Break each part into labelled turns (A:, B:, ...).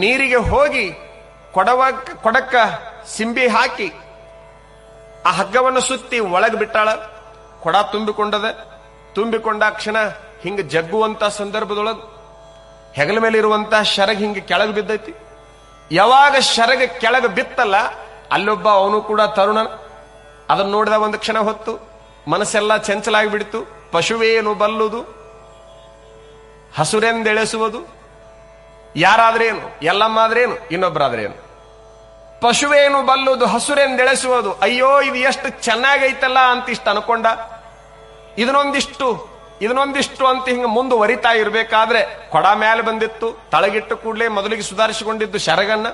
A: ನೀರಿಗೆ ಹೋಗಿ ಕೊಡವ ಕೊಡಕ್ಕ ಸಿಂಬಿ ಹಾಕಿ ಆ ಹಗ್ಗವನ್ನು ಸುತ್ತಿ ಒಳಗೆ ಬಿಟ್ಟಾಳ. ಕೊಡ ತುಂಬಿಕೊಂಡದ. ತುಂಬಿಕೊಂಡ ಕ್ಷಣ ಹಿಂಗ ಜಗ್ಗುವಂತ ಸಂದರ್ಭದೊಳಗ ಹೆಗಲ ಮೇಲೆ ಇರುವಂತ ಶರಗ್ ಹಿಂಗ ಕೆಳಗೆ ಬಿದ್ದೈತಿ. ಯಾವಾಗ ಶರಗ ಕೆಳಗೆ ಬಿತ್ತಲ್ಲ, ಅಲ್ಲೊಬ್ಬ ಅವನು ಕೂಡ ತರುಣ ಅದನ್ನ ನೋಡಿದ ಒಂದು ಕ್ಷಣ ಹೊತ್ತು ಮನಸ್ಸೆಲ್ಲ ಚಂಚಲಾಗಿ ಬಿಡ್ತು. ಪಶುವೇನು ಬಲ್ಲುದು? ಹಸುರೆಂದೆಳೆಸುವುದು? ಯಾರಾದ್ರೇನು? ಎಲ್ಲಮ್ಮಾದ್ರೇನು? ಇನ್ನೊಬ್ಬರಾದ್ರೇನು ಪಶುವೇನು ಬಲ್ಲುದು ಹಸುರೆಂದೆಳೆಸುವುದು ಅಯ್ಯೋ, ಇದು ಎಷ್ಟು ಚೆನ್ನಾಗೈತಲ್ಲ ಅಂತ ಇಷ್ಟು ಅನ್ಕೊಂಡ? ಇದನ್ನೊಂದಿಷ್ಟು ಇದನ್ನೊಂದಿಷ್ಟು ಅಂತ ಹಿಂಗ ಮುಂದುವರಿತಾ ಇರಬೇಕಾದ್ರೆ ಕೊಡ ಮೇಲೆ ಬಂದಿತ್ತು, ತಳಗಿಟ್ಟು ಕೂಡಲೇ ಮೊದಲಿಗೆ ಸುಧಾರಿಸಿಕೊಂಡಿದ್ದು ಶರಗನ್ನ.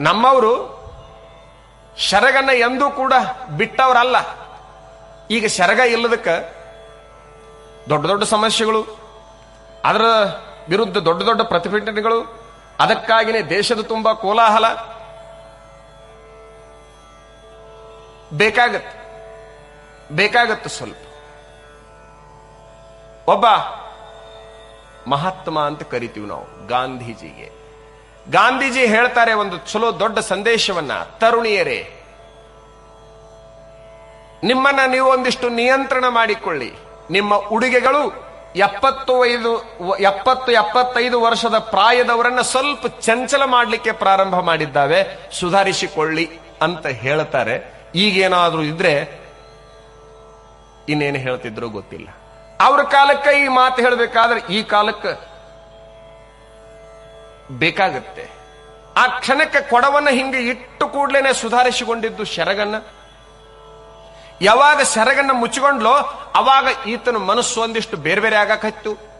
A: ನಮ್ಮವರು ಶರಗನ್ನ ಎಂದೂ ಕೂಡ ಬಿಟ್ಟವರಲ್ಲ. ಈಗ ಶರಗ ಇಲ್ಲದಕ್ಕ ದೊಡ್ಡ ದೊಡ್ಡ ಸಮಸ್ಯೆಗಳು. ಅದರ ವಿರುದ್ಧ ದೊಡ್ಡ ದೊಡ್ಡ ಪ್ರತಿಭಟನೆಗಳು, ಅದಕ್ಕಾಗಿನೇ ದೇಶದ ತುಂಬ ಕೋಲಾಹಲ. ಬೇಕಾಗತ್ತೆ. ಬೇಕಾಗತ್ತೆ ಸ್ವಲ್ಪ. ಒಬ್ಬ ಮಹಾತ್ಮ ಅಂತ ಕರಿತೀವಿ ನಾವು, ಗಾಂಧೀಜಿಗೆ. ಗಾಂಧೀಜಿ ಹೇಳ್ತಾರೆ ಒಂದು ಚಲೋ ದೊಡ್ಡ ಸಂದೇಶವನ್ನ, ತರುಣಿಯರೇ, ನಿಮ್ಮನ್ನ ನೀವು ಒಂದಿಷ್ಟು ನಿಯಂತ್ರಣ ಮಾಡಿಕೊಳ್ಳಿ. ನಿಮ್ಮ ಉಡುಗೆಗಳು ಎಪ್ಪತ್ತು ಐದು ಎಪ್ಪತ್ತು, ಎಪ್ಪತ್ತೈದು ವರ್ಷದ ಪ್ರಾಯದವರನ್ನ ಸ್ವಲ್ಪ ಚಂಚಲ ಮಾಡಲಿಕ್ಕೆ ಪ್ರಾರಂಭ ಮಾಡಿದ್ದಾವೆ. ಸುಧಾರಿಸಿಕೊಳ್ಳಿ ಅಂತ ಹೇಳ್ತಾರೆ. ಈಗೇನಾದ್ರೂ ಇದ್ರೆ ಇನ್ನೇನು ಹೇಳ್ತಿದ್ರು ಗೊತ್ತಿಲ್ಲ. ಅವ್ರ ಕಾಲಕ್ಕೆ ಈ ಮಾತು ಹೇಳಬೇಕಾದ್ರೆ ಈ ಕಾಲಕ್ಕೆ ಬೇಕಾಗತ್ತೆ. ಆ ಕ್ಷಣಕ್ಕೆ ಕೊಡವನ್ನ ಹಿಂಗೆ ಇಟ್ಟು ಕೂಡ್ಲೇನೆ ಸುಧಾರಿಸಿಕೊಂಡಿದ್ದು ಶರಗನ್ನ ಯಾವಾಗ ಸೆರಗನ್ನ ಮುಚ್ಚಿಕೊಂಡ್ಲೋ ಅವಾಗ ಈತನ ಮನಸ್ಸು ಒಂದಿಷ್ಟು ಬೇರೆ ಬೇರೆ ಆಗಕತ್ತು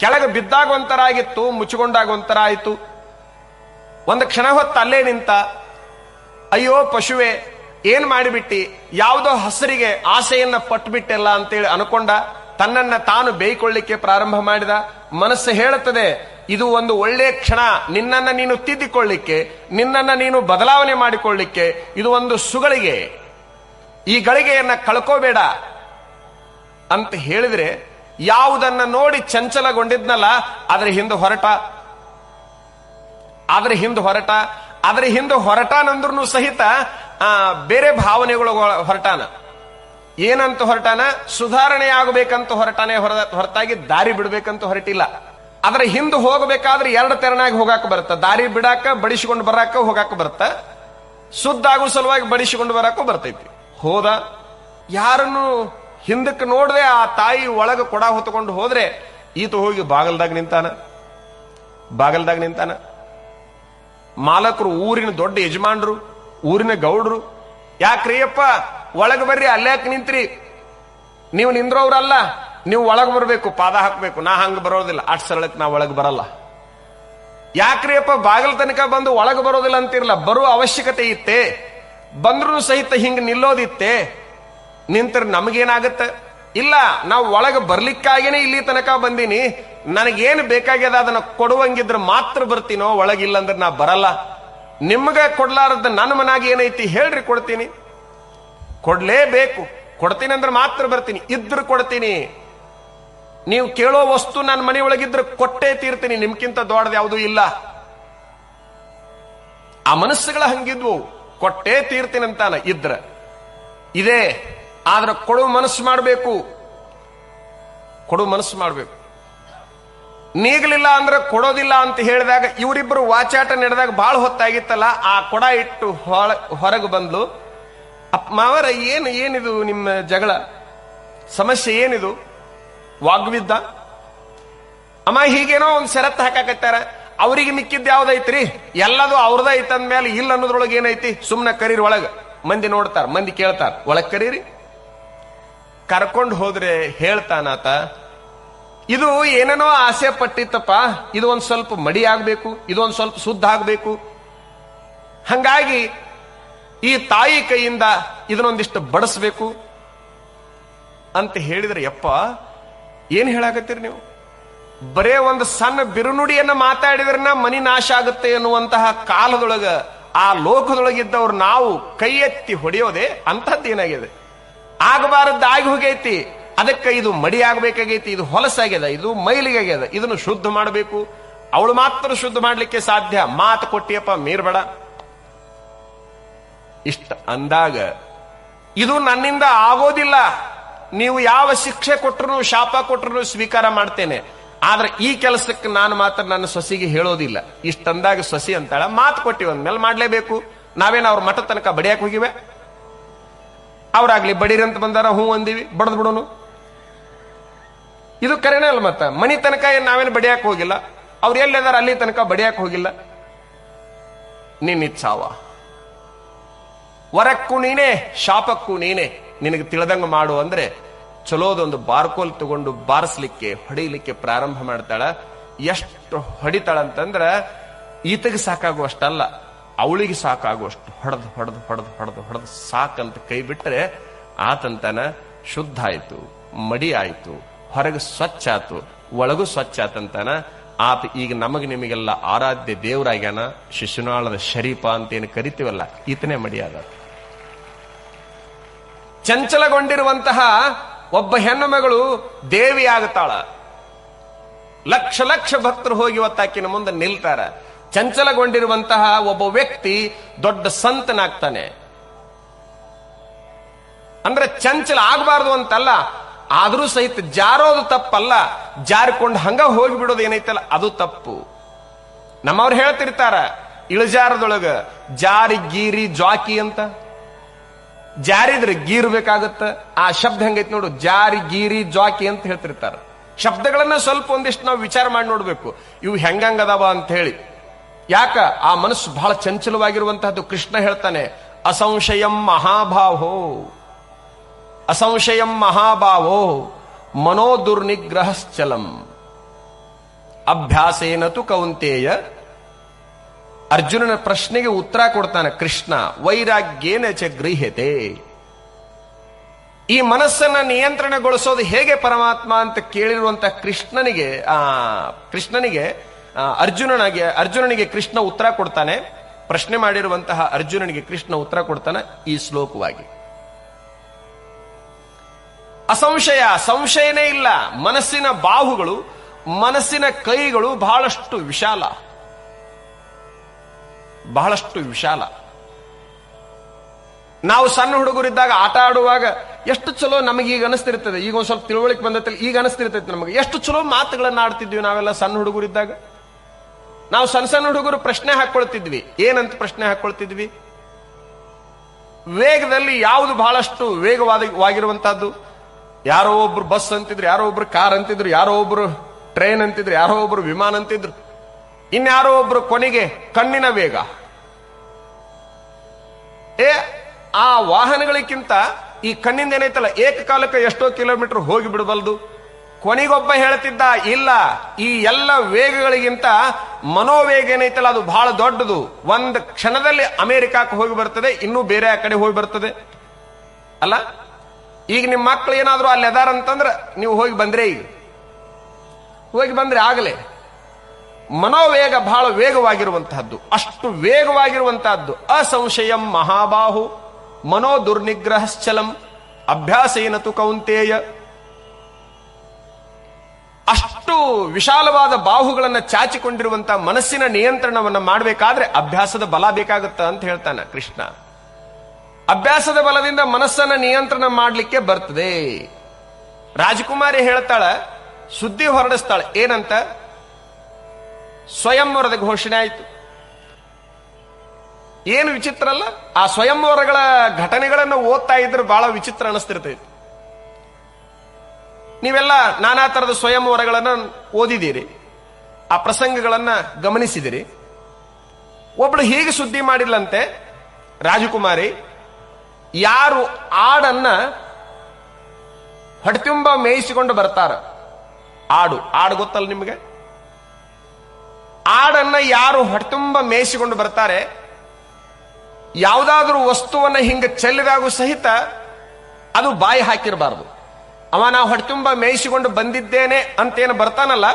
A: ಕೆಳಗೆ ಬಿದ್ದಾಗ ಒಂಥರ ಆಗಿತ್ತು ಮುಚ್ಚಿಕೊಂಡಾಗ ಒಂಥರ ಆಯಿತು ಒಂದು ಕ್ಷಣ ಹೊತ್ತು ಅಲ್ಲೇ ನಿಂತ, ಅಯ್ಯೋ ಪಶುವೆ, ಏನ್ ಮಾಡಿಬಿಟ್ಟಿ? ಯಾವುದೋ ಹಸರಿಗೆ ಆಸೆಯನ್ನ ಪಟ್ಬಿಟ್ಟೆಲ್ಲ ಅಂತೇಳಿ ಅನ್ಕೊಂಡ, ತನ್ನನ್ನ ತಾನು ಬೇಯ್ಕೊಳ್ಳಿಕ್ಕೆ ಪ್ರಾರಂಭ ಮಾಡಿದ. ಮನಸ್ಸು ಹೇಳುತ್ತದೆ, ಇದು ಒಂದು ಒಳ್ಳೆಯ ಕ್ಷಣ, ನಿನ್ನನ್ನ ನೀನು ತಿದ್ದಿಕೊಳ್ಳಿಕ್ಕೆ, ನಿನ್ನನ್ನ ನೀನು ಬದಲಾವಣೆ ಮಾಡಿಕೊಳ್ಳಿಕ್ಕೆ, ಇದು ಒಂದು ಸುಗಳಿಗೆ. ಈ ಗಳಿಗೆಯನ್ನ ಕಳ್ಕೋಬೇಡ ಅಂತ ಹೇಳಿದ್ರೆ ಯಾವುದನ್ನ ನೋಡಿ ಚಂಚಲಗೊಂಡಿದ್ನಲ್ಲ, ಅದ್ರ ಹಿಂದೆ ಹೊರಟ. ಅದ್ರ ಹಿಂದೆ ಹೊರಟ. ಅದ್ರ ಹಿಂದೆ ಹೊರಟಾನಂದ್ರೂ ಸಹಿತ, ಆ, ಬೇರೆ ಭಾವನೆಗಳು ಹೊರಟಾನ. ಏನಂತ ಹೊರಟಾನ? ಸುಧಾರಣೆ ಆಗಬೇಕಂತ ಹೊರಟಾನೆ ಹೊರ ಹೊರತಾಗಿ ದಾರಿ ಬಿಡಬೇಕಂತ ಹೊರಟಿಲ್ಲ. ಅದರ ಹಿಂದೆ ಹೋಗಬೇಕಾದ್ರೆ ಎರಡು ತೆರನಾಗಿ ಹೋಗಾಕ ಬರುತ್ತ. ದಾರಿ ಬಿಡಾಕ, ಬಡಿಸಿಕೊಂಡು ಬರಾಕ ಹೋಗಾಕ ಬರುತ್ತ. ಸುದ್ದಾಗೋ ಸಲುವಾಗಿ ಬಡಿಸಿಕೊಂಡು ಬರಾಕ ಬರ್ತೈತಿ. ಹೋದ. ಯಾರನ್ನು ಹಿಂದಕ್ಕೆ ನೋಡದೆ ಆ ತಾಯಿ ಒಳಗೆ ಕೊಡ ಹೊತ್ಕೊಂಡು ಹೋದ್ರೆ ಈತ ಹೋಗಿ ಬಾಗಲ್ದಾಗ ನಿಂತಾನ. ಬಾಗಲ್ದಾಗ ನಿಂತಾನ. ಮಾಲಕರು ಊರಿನ ದೊಡ್ಡ ಯಜಮಾನ್ರು, ಊರಿನ ಗೌಡ್ರು ಯಾಕ್ರಿ ಅಪ್ಪ ಒಳಗೆ ಬರ್ರಿ ಅಲ್ಲ್ಯಾಕ್ ನಿಂತ್ರಿ? ನೀವು ನಿಂದ್ರವ್ರಲ್ಲ, ನೀವು ಒಳಗೆ ಬರಬೇಕು, ಪಾದ ಹಾಕಬೇಕು, ನಾ ಹಂಗ ಬರೋದಿಲ್ಲ ಅಟ್ ಸರಳಕ್ಕೆ ನಾ ಒಳಗೆ ಬರಲ್ಲ. ಯಾಕ್ರಿ ಅಪ್ಪ ಬಾಗಿಲ ತನಕ ಬಂದು ಒಳಗೆ ಬರೋದಿಲ್ಲ ಅಂತಿರಲ್ಲ, ಬರುವ ಅವಶ್ಯಕತೆ ಇತ್ತೆ? ಬಂದ್ರು ಸಹಿತ ಹಿಂಗೆ ನಿಲ್ಲೋದಿತ್ತೆ. ನಿಂತರ ನಮಗೇನಾಗತ್ತ? ಇಲ್ಲ, ನಾವು ಒಳಗೆ ಬರ್ಲಿಕ್ಕಾಗೇನೆ ಇಲ್ಲಿ ತನಕ ಬಂದೀನಿ. ನನಗೇನು ಬೇಕಾಗ್ಯದ ಅದನ್ನ ಕೊಡುವಂಗಿದ್ರೆ ಮಾತ್ರ ಬರ್ತೀನೋ ಒಳಗಿಲ್ಲ ಅಂದ್ರೆ ನಾ ಬರಲ್ಲ. ನಿಮ್ಗೆ ಕೊಡ್ಲಾರದ ನನ್ನ ಮನಾಗ ಏನೈತಿ ಹೇಳ್ರಿ ಕೊಡ್ತೀನಿ. ಕೊಡ್ಲೇಬೇಕು. ಕೊಡ್ತೀನಿ ಅಂದ್ರೆ ಮಾತ್ರ ಬರ್ತೀನಿ. ಇದ್ರೆ ಕೊಡ್ತೀನಿ. ನೀವು ಕೇಳೋ ವಸ್ತು ನನ್ನ ಮನೆ ಒಳಗಿದ್ರೆ ಕೊಟ್ಟೇ ತೀರ್ತೀನಿ. ನಿಮ್ಗಿಂತ ದೊಡ್ಡದು ಯಾವುದೂ ಇಲ್ಲ. ಆ ಮನಸ್ಸುಗಳ ಹಂಗಿದ್ವು. ಕೊಟ್ಟೇ ತೀರ್ತೀನಂತಾನ ಇದ್ರ. ಇದೇ, ಆದ್ರೆ ಕೊಡು ಮನಸ್ಸು ಮಾಡಬೇಕು. ಕೊಡು ಮನಸ್ಸು ಮಾಡಬೇಕು. ನೀಗಲಿಲ್ಲ ಅಂದ್ರೆ ಕೊಡೋದಿಲ್ಲ ಅಂತ ಹೇಳಿದಾಗ ಇವರಿಬ್ಬರು ವಾಚಾಟ ನಡೆದಾಗ ಬಹಳ ಹೊತ್ತಾಗಿತ್ತಲ್ಲ, ಆ ಕೊಡ ಇಟ್ಟು ಹೊರಗೆ ಬಂದ್ಲು. ಅಪ್ಪ ಮಾವರ, ಏನು, ಏನಿದು ನಿಮ್ಮ ಜಗಳ? ಸಮಸ್ಯೆ ಏನಿದು? ವಾಗ್ವಿದ್ದ? ಅಮ್ಮ, ಹೀಗೇನೋ ಒಂದು ಷರತ್ತು ಹಾಕಾಕತ್ತಾರ. ಅವರಿಗೆ ಮಿಕ್ಕಿದ್ದು ಯಾವ್ದೈತ್ರಿ? ಎಲ್ಲದು ಅವ್ರದ ಮೇಲೆ ಇಲ್ಲ ಅನ್ನೋದ್ರೊಳಗೆ ಏನೈತಿ? ಸುಮ್ನ ಕರೀರಿ ಒಳಗೆ. ಮಂದಿ ನೋಡ್ತಾರ, ಮಂದಿ ಕೇಳ್ತಾರ. ಒಳಗೆ ಕರೀರಿ. ಕರ್ಕೊಂಡು ಹೋದ್ರೆ ಹೇಳ್ತಾನಾತ, ಇದು ಏನೇನೋ ಆಸೆ ಪಟ್ಟಿತ್ತಪ್ಪ. ಇದು ಒಂದು ಸ್ವಲ್ಪ ಮಡಿ ಆಗಬೇಕು. ಇದು ಒಂದ್ ಸ್ವಲ್ಪ ಶುದ್ಧ ಆಗ್ಬೇಕು. ಹಂಗಾಗಿ ಈ ತಾಯಿ ಕೈಯಿಂದ ಇದನ್ನೊಂದಿಷ್ಟು ಬಡಿಸ್ಬೇಕು. ಅಂತ ಹೇಳಿದ್ರೆ, ಯಪ್ಪ, ಏನು ಹೇಳಾಕತ್ತೀರಿ ನೀವು? ಬರೇ ಒಂದು ಸಣ್ಣ ಬಿರುನುಡಿಯನ್ನ ಮಾತಾಡಿದ್ರನ್ನ ಮನಿ ನಾಶ ಆಗುತ್ತೆ ಎನ್ನುವಂತಹ ಕಾಲದೊಳಗ, ಆ ಲೋಕದೊಳಗಿದ್ದವ್ರು ನಾವು ಕೈ ಎತ್ತಿ ಹೊಡೆಯೋದೆ ಏನಾಗಿದೆ? ಆಗಬಾರದ್ದು ಆಗಿ ಹೋಗೈತಿ. ಅದಕ್ಕೆ ಇದು ಮಡಿ ಆಗ್ಬೇಕಾಗೈತಿ, ಇದು ಹೊಲಸಾಗ್ಯದ ಇದು ಮೈಲಿಗಾಗ್ಯದ ಇದನ್ನು ಶುದ್ಧ ಮಾಡಬೇಕು. ಅವಳು ಮಾತ್ರ ಶುದ್ಧ ಮಾಡಲಿಕ್ಕೆ ಸಾಧ್ಯ. ಮಾತು ಕೊಟ್ಟಿಯಪ್ಪ ಮೀರ್ಬೇಡ ಇಷ್ಟ ಅಂದಾಗ, ಇದು ನನ್ನಿಂದ ಆಗೋದಿಲ್ಲ. ನೀವು ಯಾವ ಶಿಕ್ಷೆ ಕೊಟ್ಟರು ಶಾಪ ಕೊಟ್ಟರು ಸ್ವೀಕಾರ ಮಾಡ್ತೇನೆ. ಆದ್ರೆ ಈ ಕೆಲಸಕ್ಕೆ ನಾನು ಮಾತ್ರ ನನ್ನ ಸೊಸಿಗೆ ಹೇಳೋದಿಲ್ಲ. ಇಷ್ಟಂದಾಗ ಸೊಸಿ ಅಂತಾಳ, ಮಾತು ಕೊಟ್ಟಿವಿ ಅಂದ್ಮೇಲೆ ಮಾಡ್ಲೇಬೇಕು. ನಾವೇನು ಅವ್ರ ಮಠ ತನಕ ಬಡಿಯಾಕ ಹೋಗಿವೆ? ಅವ್ರಾಗ್ಲಿ ಬಡೀರಿ ಅಂತ ಬಂದಾರ ಹೂ ಅಂದಿವಿ, ಬಡದ್ ಬಿಡೋನು. ಇದು ಕರೆನೇ ಅಲ್ಲ ಮತ್ತ, ಮನಿ ತನಕ ಏನ್ ನಾವೇನು ಬಡಿಯಾಕ ಹೋಗಿಲ್ಲ. ಅವ್ರು ಎಲ್ಲಿದಾರ ಅಲ್ಲಿ ತನಕ ಬಡಿಯಾಕ ಹೋಗಿಲ್ಲ. ನಿನ್ನಿಚ್ಛಾವ. ವರಕ್ಕೂ ನೀನೇ, ಶಾಪಕ್ಕೂ ನೀನೇ. ನಿನಗೆ ತಿಳಿದಂಗ ಮಾಡು ಅಂದ್ರೆ ಚಲೋದೊಂದು ಬಾರ್ಕೋಲ್ ತಗೊಂಡು ಬಾರಿಸ್ಲಿಕ್ಕೆ ಹೊಡಿಲಿಕ್ಕೆ ಪ್ರಾರಂಭ ಮಾಡ್ತಾಳ. ಎಷ್ಟು ಹೊಡಿತಾಳಂತಂದ್ರ, ಈತಗೆ ಸಾಕಾಗುವಷ್ಟಲ್ಲ, ಅವಳಿಗೆ ಸಾಕಾಗುವಷ್ಟು. ಹೊಡೆದು ಹೊಡೆದು ಹೊಡೆದು ಹೊಡೆದು ಹೊಡೆದು ಸಾಕಂತ ಕೈ ಬಿಟ್ರೆ ಆತಂತನ ಶುದ್ಧ ಆಯ್ತು, ಮಡಿ ಆಯ್ತು, ಹೊರಗೆ ಸ್ವಚ್ಛ ಆತು ಒಳಗೂ ಸ್ವಚ್ಛ ಆತಂತನ. ಆತ ಈಗ ನಮಗೆ ನಿಮಗೆಲ್ಲ ಆರಾಧ್ಯ ದೇವರಾಗ್ಯಾನ, ಶಿಶುನಾಳದ ಶರೀಪ ಅಂತ ಏನು ಕರಿತೀವಲ್ಲ, ಈತನೇ ಮಡಿಯಾದ. ಚಂಚಲಗೊಂಡಿರುವಂತಹ ಒಬ್ಬ ಹೆಣ್ಣು ಮಗಳು ದೇವಿ ಆಗತಾಳ ಲಕ್ಷ ಲಕ್ಷ ಭಕ್ತರು ಹೋಗಿ ಒತ್ತಾಕಿನ ಮುಂದೆ ನಿಲ್ತಾರ. ಚಂಚಲಗೊಂಡಿರುವಂತಹ ಒಬ್ಬ ವ್ಯಕ್ತಿ ದೊಡ್ಡ ಸಂತನಾಗ್ತಾನೆ. ಅಂದ್ರೆ ಚಂಚಲ ಆಗಬಾರ್ದು ಅಂತಲ್ಲ, ಆದರೂ ಸಹಿತ ಜಾರೋದು ತಪ್ಪಲ್ಲ. ಜಾರಿಕೊಂಡು ಹಂಗ ಹೋಗಿಬಿಡೋದು ಏನೈತಲ್ಲ, ಅದು ತಪ್ಪು. ನಮ್ಮವ್ರು ಹೇಳ್ತಿರ್ತಾರ, ಇಳಜಾರದೊಳಗ ಜಾರಿ ಗೀರಿ ಜಾಕಿ ಅಂತ. ಜಾರಿದ್ರೆ ಗೀರ್ ಬೇಕಾಗತ್ತ? ಆ ಶಬ್ದ ಹೆಂಗೈತಿ ನೋಡು, ಜಾರಿ, ಗೀರಿ, ಜಾಕಿ ಅಂತ ಹೇಳ್ತಿರ್ತಾರ. ಶಬ್ದಗಳನ್ನ ಸ್ವಲ್ಪ ಒಂದಿಷ್ಟು ನಾವು ವಿಚಾರ ಮಾಡಿ ನೋಡ್ಬೇಕು. ಇವು ಹೆಂಗಂಗದಾವ ಅಂತ ಹೇಳಿ ಯಾಕ? ಆ ಮನಸ್ಸು ಬಹಳ ಚಂಚಲವಾಗಿರುವಂತಹದ್ದು ಕೃಷ್ಣ ಹೇಳ್ತಾನೆ, ಅಸಂಶಯಂ ಮಹಾಭಾವೋ ಅಸಂಶಯಂ ಮಹಾಭಾವೋ, ಮನೋದುರ್ನಿಗ್ರಹಶ್ಚಲಂ. ಅಭ್ಯಾಸೇನ ತು ಕೌಂತೇಯ ಅರ್ಜುನನ ಪ್ರಶ್ನೆಗೆ ಉತ್ತರ ಕೊಡ್ತಾನೆ, ಕೃಷ್ಣ, ವೈರಾಗ್ಯೇನ ಚ ಗೃಹ್ಯತೆ? ಈ ಮನಸ್ಸನ್ನ ನಿಯಂತ್ರಣಗೊಳಿಸೋದು ಹೇಗೆ ಪರಮಾತ್ಮ ಅಂತ ಕೇಳಿರುವಂತ ಕೃಷ್ಣನಿಗೆ, ಆ, ಕೃಷ್ಣನಿಗೆ ಅರ್ಜುನನಿಗೆ ಅರ್ಜುನನಿಗೆ ಕೃಷ್ಣ ಉತ್ತರ ಕೊಡ್ತಾನೆ. ಪ್ರಶ್ನೆ ಮಾಡಿರುವಂತಹ ಅರ್ಜುನನಿಗೆ ಕೃಷ್ಣ ಉತ್ತರ ಕೊಡ್ತಾನೆ ಈ ಶ್ಲೋಕವಾಗಿ. ಅಸಂಶಯ, ಸಂಶಯನೇ ಇಲ್ಲ. ಮನಸ್ಸಿನ ಬಾಹುಗಳು, ಮನಸ್ಸಿನ ಕೈಗಳು ಬಹಳಷ್ಟು ವಿಶಾಲ. ಬಹಳಷ್ಟು ವಿಶಾಲ. ನಾವು ಸಣ್ಣ ಹುಡುಗರಿದ್ದಾಗ ಆಟ ಆಡುವಾಗ ಎಷ್ಟು ಚಲೋ ನಮಗೆ ಈಗ ಅನಿಸ್ತಿರ್ತದೆ. ಈಗ ಒಂದು ಸ್ವಲ್ಪ ತಿಳುವಳಿಕೆ ಬಂದೈತಿ ಈಗ ಅನಿಸ್ತಿರ್ತೈತೆ ನಮಗೆ. ಎಷ್ಟು ಚಲೋ ಮಾತುಗಳನ್ನ ಆಡ್ತಿದ್ವಿ ನಾವೆಲ್ಲ ಸಣ್ಣ ಹುಡುಗರಿದ್ದಾಗ. ನಾವು ಸಣ್ಣ ಸಣ್ಣ ಹುಡುಗರು ಪ್ರಶ್ನೆ ಹಾಕೊಳ್ತಿದ್ವಿ. ಏನಂತ ಪ್ರಶ್ನೆ ಹಾಕೊಳ್ತಿದ್ವಿ? ವೇಗದಲ್ಲಿ ಯಾವುದು ಬಹಳಷ್ಟು ವೇಗವಾದವಾಗಿರುವಂತಹದ್ದು ಯಾರೋ ಒಬ್ರು ಬಸ್ ಅಂತಿದ್ರು, ಯಾರೋ ಒಬ್ರು ಕಾರ್ ಅಂತಿದ್ರು, ಯಾರೋ ಒಬ್ರು ಟ್ರೈನ್ ಅಂತಿದ್ರು, ಯಾರೋ ಒಬ್ರು ವಿಮಾನ ಅಂತಿದ್ರು. ಇನ್ಯಾರೋ ಒಬ್ರು ಕೊನೆಗೆ ಕಣ್ಣಿನ ವೇಗ. ಏ, ಆ ವಾಹನಗಳಿಗಿಂತ ಈ ಕಣ್ಣಿಂದ ಏನೈತಲ್ಲ, ಏಕಕಾಲಕ್ಕೆ ಎಷ್ಟೋ ಕಿಲೋಮೀಟರ್ ಹೋಗಿ ಬಿಡಬಲ್ದು. ಕೊನೆಗೊಬ್ಬ ಹೇಳ್ತಿದ್ದ, ಇಲ್ಲ, ಈ ಎಲ್ಲ ವೇಗಗಳಿಗಿಂತ ಮನೋವೇಗ ಏನೈತಲ್ಲ, ಅದು ಬಹಳ ದೊಡ್ಡದು. ಒಂದು ಕ್ಷಣದಲ್ಲಿ ಅಮೆರಿಕಕ್ಕೆ ಹೋಗಿ ಬರ್ತದೆ, ಇನ್ನೂ ಬೇರೆ ಆ ಕಡೆ ಹೋಗಿ ಬರ್ತದೆ. ಅಲ್ಲ, ಈಗ ನಿಮ್ಮ ಮಕ್ಳು ಏನಾದ್ರು ಅಲ್ಲಿ ಅದಾರ ಅಂತಂದ್ರೆ ನೀವು ಹೋಗಿ ಬಂದ್ರೆ ಈಗ. ಹೋಗಿ ಬಂದ್ರೆ ಆಗಲೇ. ಮನೋವೇಗ ಬಹಳ ವೇಗವಾಗಿರುವಂತಹದ್ದು. ಅಷ್ಟು ವೇಗವಾಗಿರುವಂತಹದ್ದು. ಅಸಂಶಯಂ ಮಹಾಬಾಹು ಮನೋ ದುರ್ನಿಗ್ರಹಶ್ಚಲಂ ಅಭ್ಯಾಸೇನತು ಕೌಂತೇಯ. ಅಷ್ಟು ವಿಶಾಲವಾದ ಬಾಹುಗಳನ್ನು ಚಾಚಿಕೊಂಡಿರುವಂತಹ ಮನಸ್ಸಿನ ನಿಯಂತ್ರಣವನ್ನ ಮಾಡಬೇಕಾದ್ರೆ ಅಭ್ಯಾಸದ ಬಲ ಬೇಕಾಗುತ್ತ ಅಂತ ಹೇಳ್ತಾನೆ ಕೃಷ್ಣ. ಅಭ್ಯಾಸದ ಬಲದಿಂದ ಮನಸ್ಸನ್ನ ನಿಯಂತ್ರಣ ಮಾಡಲಿಕ್ಕೆ ಬರ್ತದೆ. ರಾಜಕುಮಾರಿ ಹೇಳ್ತಾಳ, ಸುದ್ದಿ ಹೊರಡಿಸ್ತಾಳೆ. ಏನಂತ? ಸ್ವಯಂವರದ ಘೋಷಣೆ ಆಯಿತು. ಏನು ವಿಚಿತ್ರ ಅಲ್ಲ? ಆ ಸ್ವಯಂವರಗಳ ಘಟನೆಗಳನ್ನು ಓದ್ತಾ ಇದ್ರೆ ಬಹಳ ವಿಚಿತ್ರ ಅನಿಸ್ತಿರ್ತೈತಿ. ನೀವೆಲ್ಲ ನಾನಾ ತರದ ಸ್ವಯಂವರಗಳನ್ನು ಓದಿದ್ದೀರಿ. ಆ ಪ್ರಸಂಗಗಳನ್ನ ಗಮನಿಸಿದಿರಿ. ಒಬ್ಳು ಹೀಗೆ ಸುದ್ದಿ ಮಾಡಿಲ್ಲಂತೆ ರಾಜಕುಮಾರಿ, ಯಾರು ಆಡನ್ನ ಹೊಟ್ಟೆತುಂಬ ಮೇಯಿಸಿಕೊಂಡು ಬರ್ತಾರ. ಆಡು ಆಡು ಗೊತ್ತಲ್ಲ ನಿಮಗೆ? ಆಡನ್ನ ಯಾರು ಹೊಟ್ಟುಂಬ ಮೇಯಿಸಿಕೊಂಡು ಬರ್ತಾರೆ, ಯಾವುದಾದ್ರೂ ವಸ್ತುವನ್ನು ಹಿಂಗ ಚೆಲ್ಲಿದಾಗೂ ಸಹಿತ ಅದು ಬಾಯಿ ಹಾಕಿರಬಾರದು. ಅವ ನಾ ಹೊಟ್ಟುಂಬ ಮೇಯಿಸಿಕೊಂಡು ಬಂದಿದ್ದೇನೆ ಅಂತೇನು ಬರ್ತಾನಲ್ಲ,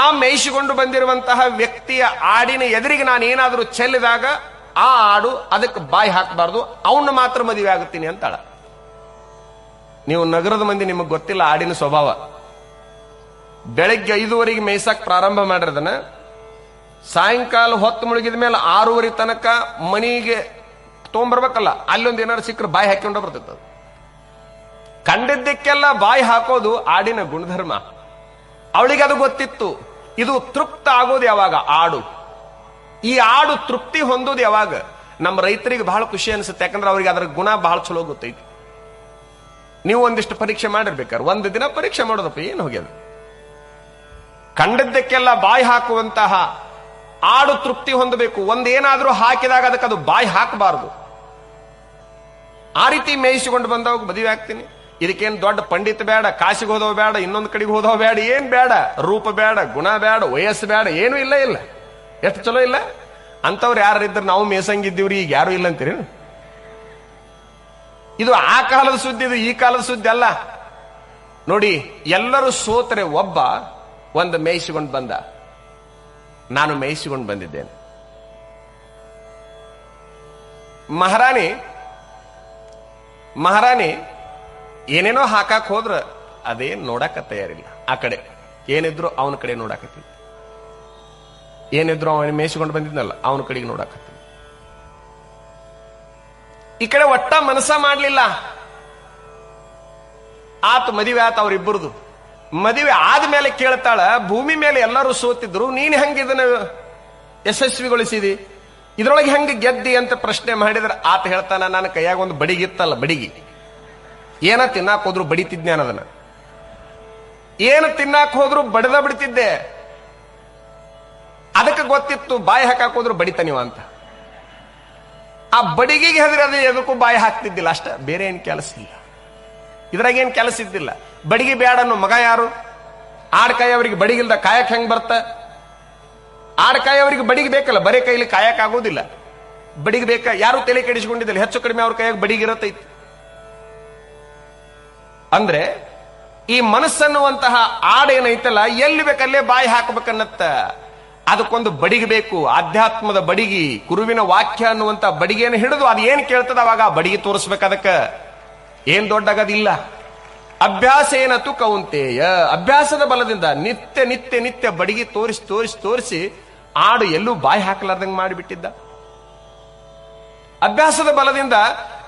A: ಆ ಮೇಯಿಸಿಕೊಂಡು ಬಂದಿರುವಂತಹ ವ್ಯಕ್ತಿಯ ಆಡಿನ ಎದುರಿಗೆ ನಾನು ಏನಾದರೂ ಚೆಲ್ಲಿದಾಗ ಆ ಆಡು ಅದಕ್ಕೆ ಬಾಯಿ ಹಾಕಬಾರ್ದು ಅವನ ಮಾತ್ರ ಮದುವೆ ಆಗುತ್ತೀನಿ ಅಂತಾಳ. ನೀವು ನಗರದ ಮಂದಿ ನಿಮಗೆ ಗೊತ್ತಿಲ್ಲ ಆಡಿನ ಸ್ವಭಾವ. ಬೆಳಗ್ಗೆ ಐದುವರೆಗೆ ಮೇಯ್ಸಕ್ ಪ್ರಾರಂಭ ಮಾಡಿರದನ ಸಾಯಂಕಾಲ ಹೊತ್ತು ಮುಳುಗಿದ ಮೇಲೆ ಆರೂವರೆ ತನಕ ಮನೆಗೆ ತೊಗೊಂಬರ್ಬೇಕಲ್ಲ, ಅಲ್ಲೊಂದು ಏನಾರು ಸಿಕ್ಕರೆ ಬಾಯಿ ಹಾಕೊಂಡ ಬರ್ತೈತೆ. ಕಂಡಿದ್ದಕ್ಕೆಲ್ಲ ಬಾಯಿ ಹಾಕೋದು ಆಡಿನ ಗುಣಧರ್ಮ. ಅವಳಿಗೆ ಅದು ಗೊತ್ತಿತ್ತು, ಇದು ತೃಪ್ತ ಆಗೋದು ಯಾವಾಗ? ಆಡು. ಈ ಆಡು ತೃಪ್ತಿ ಹೊಂದೋದು ಯಾವಾಗ? ನಮ್ಮ ರೈತರಿಗೆ ಬಹಳ ಖುಷಿ ಅನಿಸುತ್ತೆ, ಯಾಕಂದ್ರೆ ಅವ್ರಿಗೆ ಅದರ ಗುಣ ಬಹಳ ಚಲೋ ಗೊತ್ತೈತಿ. ನೀವು ಒಂದಿಷ್ಟು ಪರೀಕ್ಷೆ ಮಾಡಿರ್ಬೇಕಾದ್ರೆ, ಒಂದು ದಿನ ಪರೀಕ್ಷೆ ಮಾಡೋದಪ್ಪ, ಏನು ಹೋಗ್ಯದ? ಕಂಡದ್ದಕ್ಕೆಲ್ಲ ಬಾಯಿ ಹಾಕುವಂತಹ ಆಡು ತೃಪ್ತಿ ಹೊಂದಬೇಕು. ಒಂದೇನಾದರೂ ಹಾಕಿದಾಗ ಅದಕ್ಕೆ ಅದು ಬಾಯಿ ಹಾಕಬಾರದು. ಆ ರೀತಿ ಮೇಯಿಸಿಕೊಂಡು ಬಂದವಾಗ ಮದುವೆ ಆಗ್ತೀನಿ. ಇದಕ್ಕೇನು ದೊಡ್ಡ ಪಂಡಿತ ಬೇಡ, ಕಾಶಿಗೆ ಹೋದವ ಬೇಡ, ಇನ್ನೊಂದು ಕಡೆಗೆ ಹೋದವ ಬೇಡ, ಏನ್ ಬೇಡ. ರೂಪ ಬೇಡ, ಗುಣ ಬೇಡ, ವಯಸ್ಸು ಬೇಡ, ಏನೂ ಇಲ್ಲ ಇಲ್ಲ. ಎಷ್ಟು ಚಲೋ ಇಲ್ಲ? ಅಂತವ್ರು ಯಾರು ಇದ್ರೆ ನಾವು ಮೇಸಂಗಿದ್ದೀವ್ರಿ ಈಗ ಯಾರು ಇಲ್ಲ ಅಂತೀರಿ? ಇದು ಆ ಕಾಲದ ಸುದ್ದಿ ಇದು ಈ ಕಾಲದ ಸುದ್ದಿ ಅಲ್ಲ. ನೋಡಿ, ಎಲ್ಲರೂ ಸೋತರೆ ಒಬ್ಬ ಒಂದು ಮೇಯಿಸಿಕೊಂಡು ಬಂದ. ನಾನು ಮೇಯಿಸಿಕೊಂಡು ಬಂದಿದ್ದೇನೆ. ಮಹಾರಾಣಿ ಮಹಾರಾಣಿ, ಏನೇನೋ ಹಾಕಾಕ ಹೋದ್ರ ಅದೇನ್ ನೋಡಕ ತಯಾರಿಲ್ಲ. ಆ ಕಡೆ ಏನಿದ್ರು ಅವನ ಕಡೆ ನೋಡಾಕತ್ತಿ ಏನಿದ್ರು ಅವನ ಮೇಯಿಸಿಕೊಂಡು ಬಂದಿದ್ನಲ್ಲ, ಅವನ ಕಡೆಗೆ ನೋಡಾಕತ್ತಿ ಈ ಕಡೆ ಒಟ್ಟ ಮನಸ್ಸ ಮಾಡ್ಲಿಲ್ಲ. ಆತ ಮದುವೆ ಆತ ಅವ್ರಿಬ್ಬರದು. ಮದುವೆ ಆದ್ಮೇಲೆ ಕೇಳ್ತಾಳ, ಭೂಮಿ ಮೇಲೆ ಎಲ್ಲರೂ ಸೋತಿದ್ರು, ನೀನು ಹೆಂಗ ಇದನ್ನ ಯಶಸ್ವಿಗೊಳಿಸಿದಿ? ಇದ್ರೊಳಗೆ ಹೆಂಗ ಗೆದ್ದಿ ಅಂತ ಪ್ರಶ್ನೆ ಮಾಡಿದ್ರೆ ಆತ ಹೇಳ್ತಾನ, ನನ್ನ ಕೈಯಾಗ ಒಂದು ಬಡಿಗಿತ್ತಲ್ಲ ಬಡಿಗಿ. ಏನ ತಿನ್ನಾಕ್ ಹೋದ್ರು ಅನ್ನೋದನ್ನ. ಅದನ್ನ ಏನು ತಿನ್ನಾಕ್ ಹೋದ್ರು ಬಡದ ಬಿಡ್ತಿದ್ದೆ. ಅದಕ್ಕೆ ಗೊತ್ತಿತ್ತು, ಬಾಯಿ ಹಾಕಾಕ್ ಹೋದ್ರು ಬಡಿತಾನಿವ ಅಂತ. ಆ ಬಡಿಗೆಗೆ ಹೆದರಿ ಅದು ಎದಕ್ಕೂ ಬಾಯಿ ಹಾಕ್ತಿದ್ದಿಲ್ಲ, ಅಷ್ಟ, ಬೇರೆ ಏನು ಕೆಲಸ ಇಲ್ಲ. ಇದ್ರಾಗ ಏನ್ ಕೆಲಸ ಇದ್ದಿಲ್ಲ. ಬಡಿಗೆ ಬೇಡ ಅನ್ನೋ ಮಗ ಯಾರು? ಆಡ್ಕಾಯಿ ಅವರಿಗೆ ಬಡಿಗಿಲ್ದ ಕಾಯಕ್ ಹೆಂಗ್ ಬರ್ತ? ಆಡ್ಕಾಯಿ ಅವರಿಗೆ ಬಡಿಗೆ ಬೇಕಲ್ಲ, ಬರೇ ಕೈಲಿ ಕಾಯಕ್ ಆಗೋದಿಲ್ಲ. ಬಡಿಗೆ ಬೇಕ? ಯಾರು ತಲೆ ಕೆಡಿಸ್ಕೊಂಡಿದ್ದಿಲ್ಲ? ಹೆಚ್ಚು ಕಡಿಮೆ ಅವ್ರ ಕೈಯಾಗ ಬಡಿಗಿರತೈತಿ ಅಂದ್ರೆ, ಈ ಮನಸ್ಸನ್ನುವಂತಹ ಆಡೇನೈತಲ್ಲ ಎಲ್ಲಿ ಬೇಕಲ್ಲೇ ಬಾಯಿ ಹಾಕಬೇಕನ್ನತ್ತ. ಅದಕ್ಕೊಂದು ಬಡಿಗೆ ಬೇಕು, ಆಧ್ಯಾತ್ಮದ ಬಡಿಗಿ, ಗುರುವಿನ ವಾಕ್ಯ ಅನ್ನುವಂತ ಬಡಿಗೆಯನ್ನು ಹಿಡಿದು ಅದು ಏನ್ ಕೇಳ್ತದ ಅವಾಗ ಆ ಬಡಿಗೆ ತೋರಿಸ್ಬೇಕು ಅದಕ್ಕ. ಏನ್ ದೊಡ್ಡಗದಿಲ್ಲ ಅಭ್ಯಾಸ ಏನತು ಕೌಂತೆಯ ಅಭ್ಯಾಸದ ಬಲದಿಂದ ನಿತ್ಯ ನಿತ್ಯ ನಿತ್ಯ ಬಡಿಗೆ ತೋರಿಸಿ ತೋರಿಸಿ ತೋರಿಸಿ ಆಡು ಎಲ್ಲೂ ಬಾಯಿ ಹಾಕಲಾರ್ದಂಗೆ ಮಾಡಿಬಿಟ್ಟಿದ್ದ. ಅಭ್ಯಾಸದ ಬಲದಿಂದ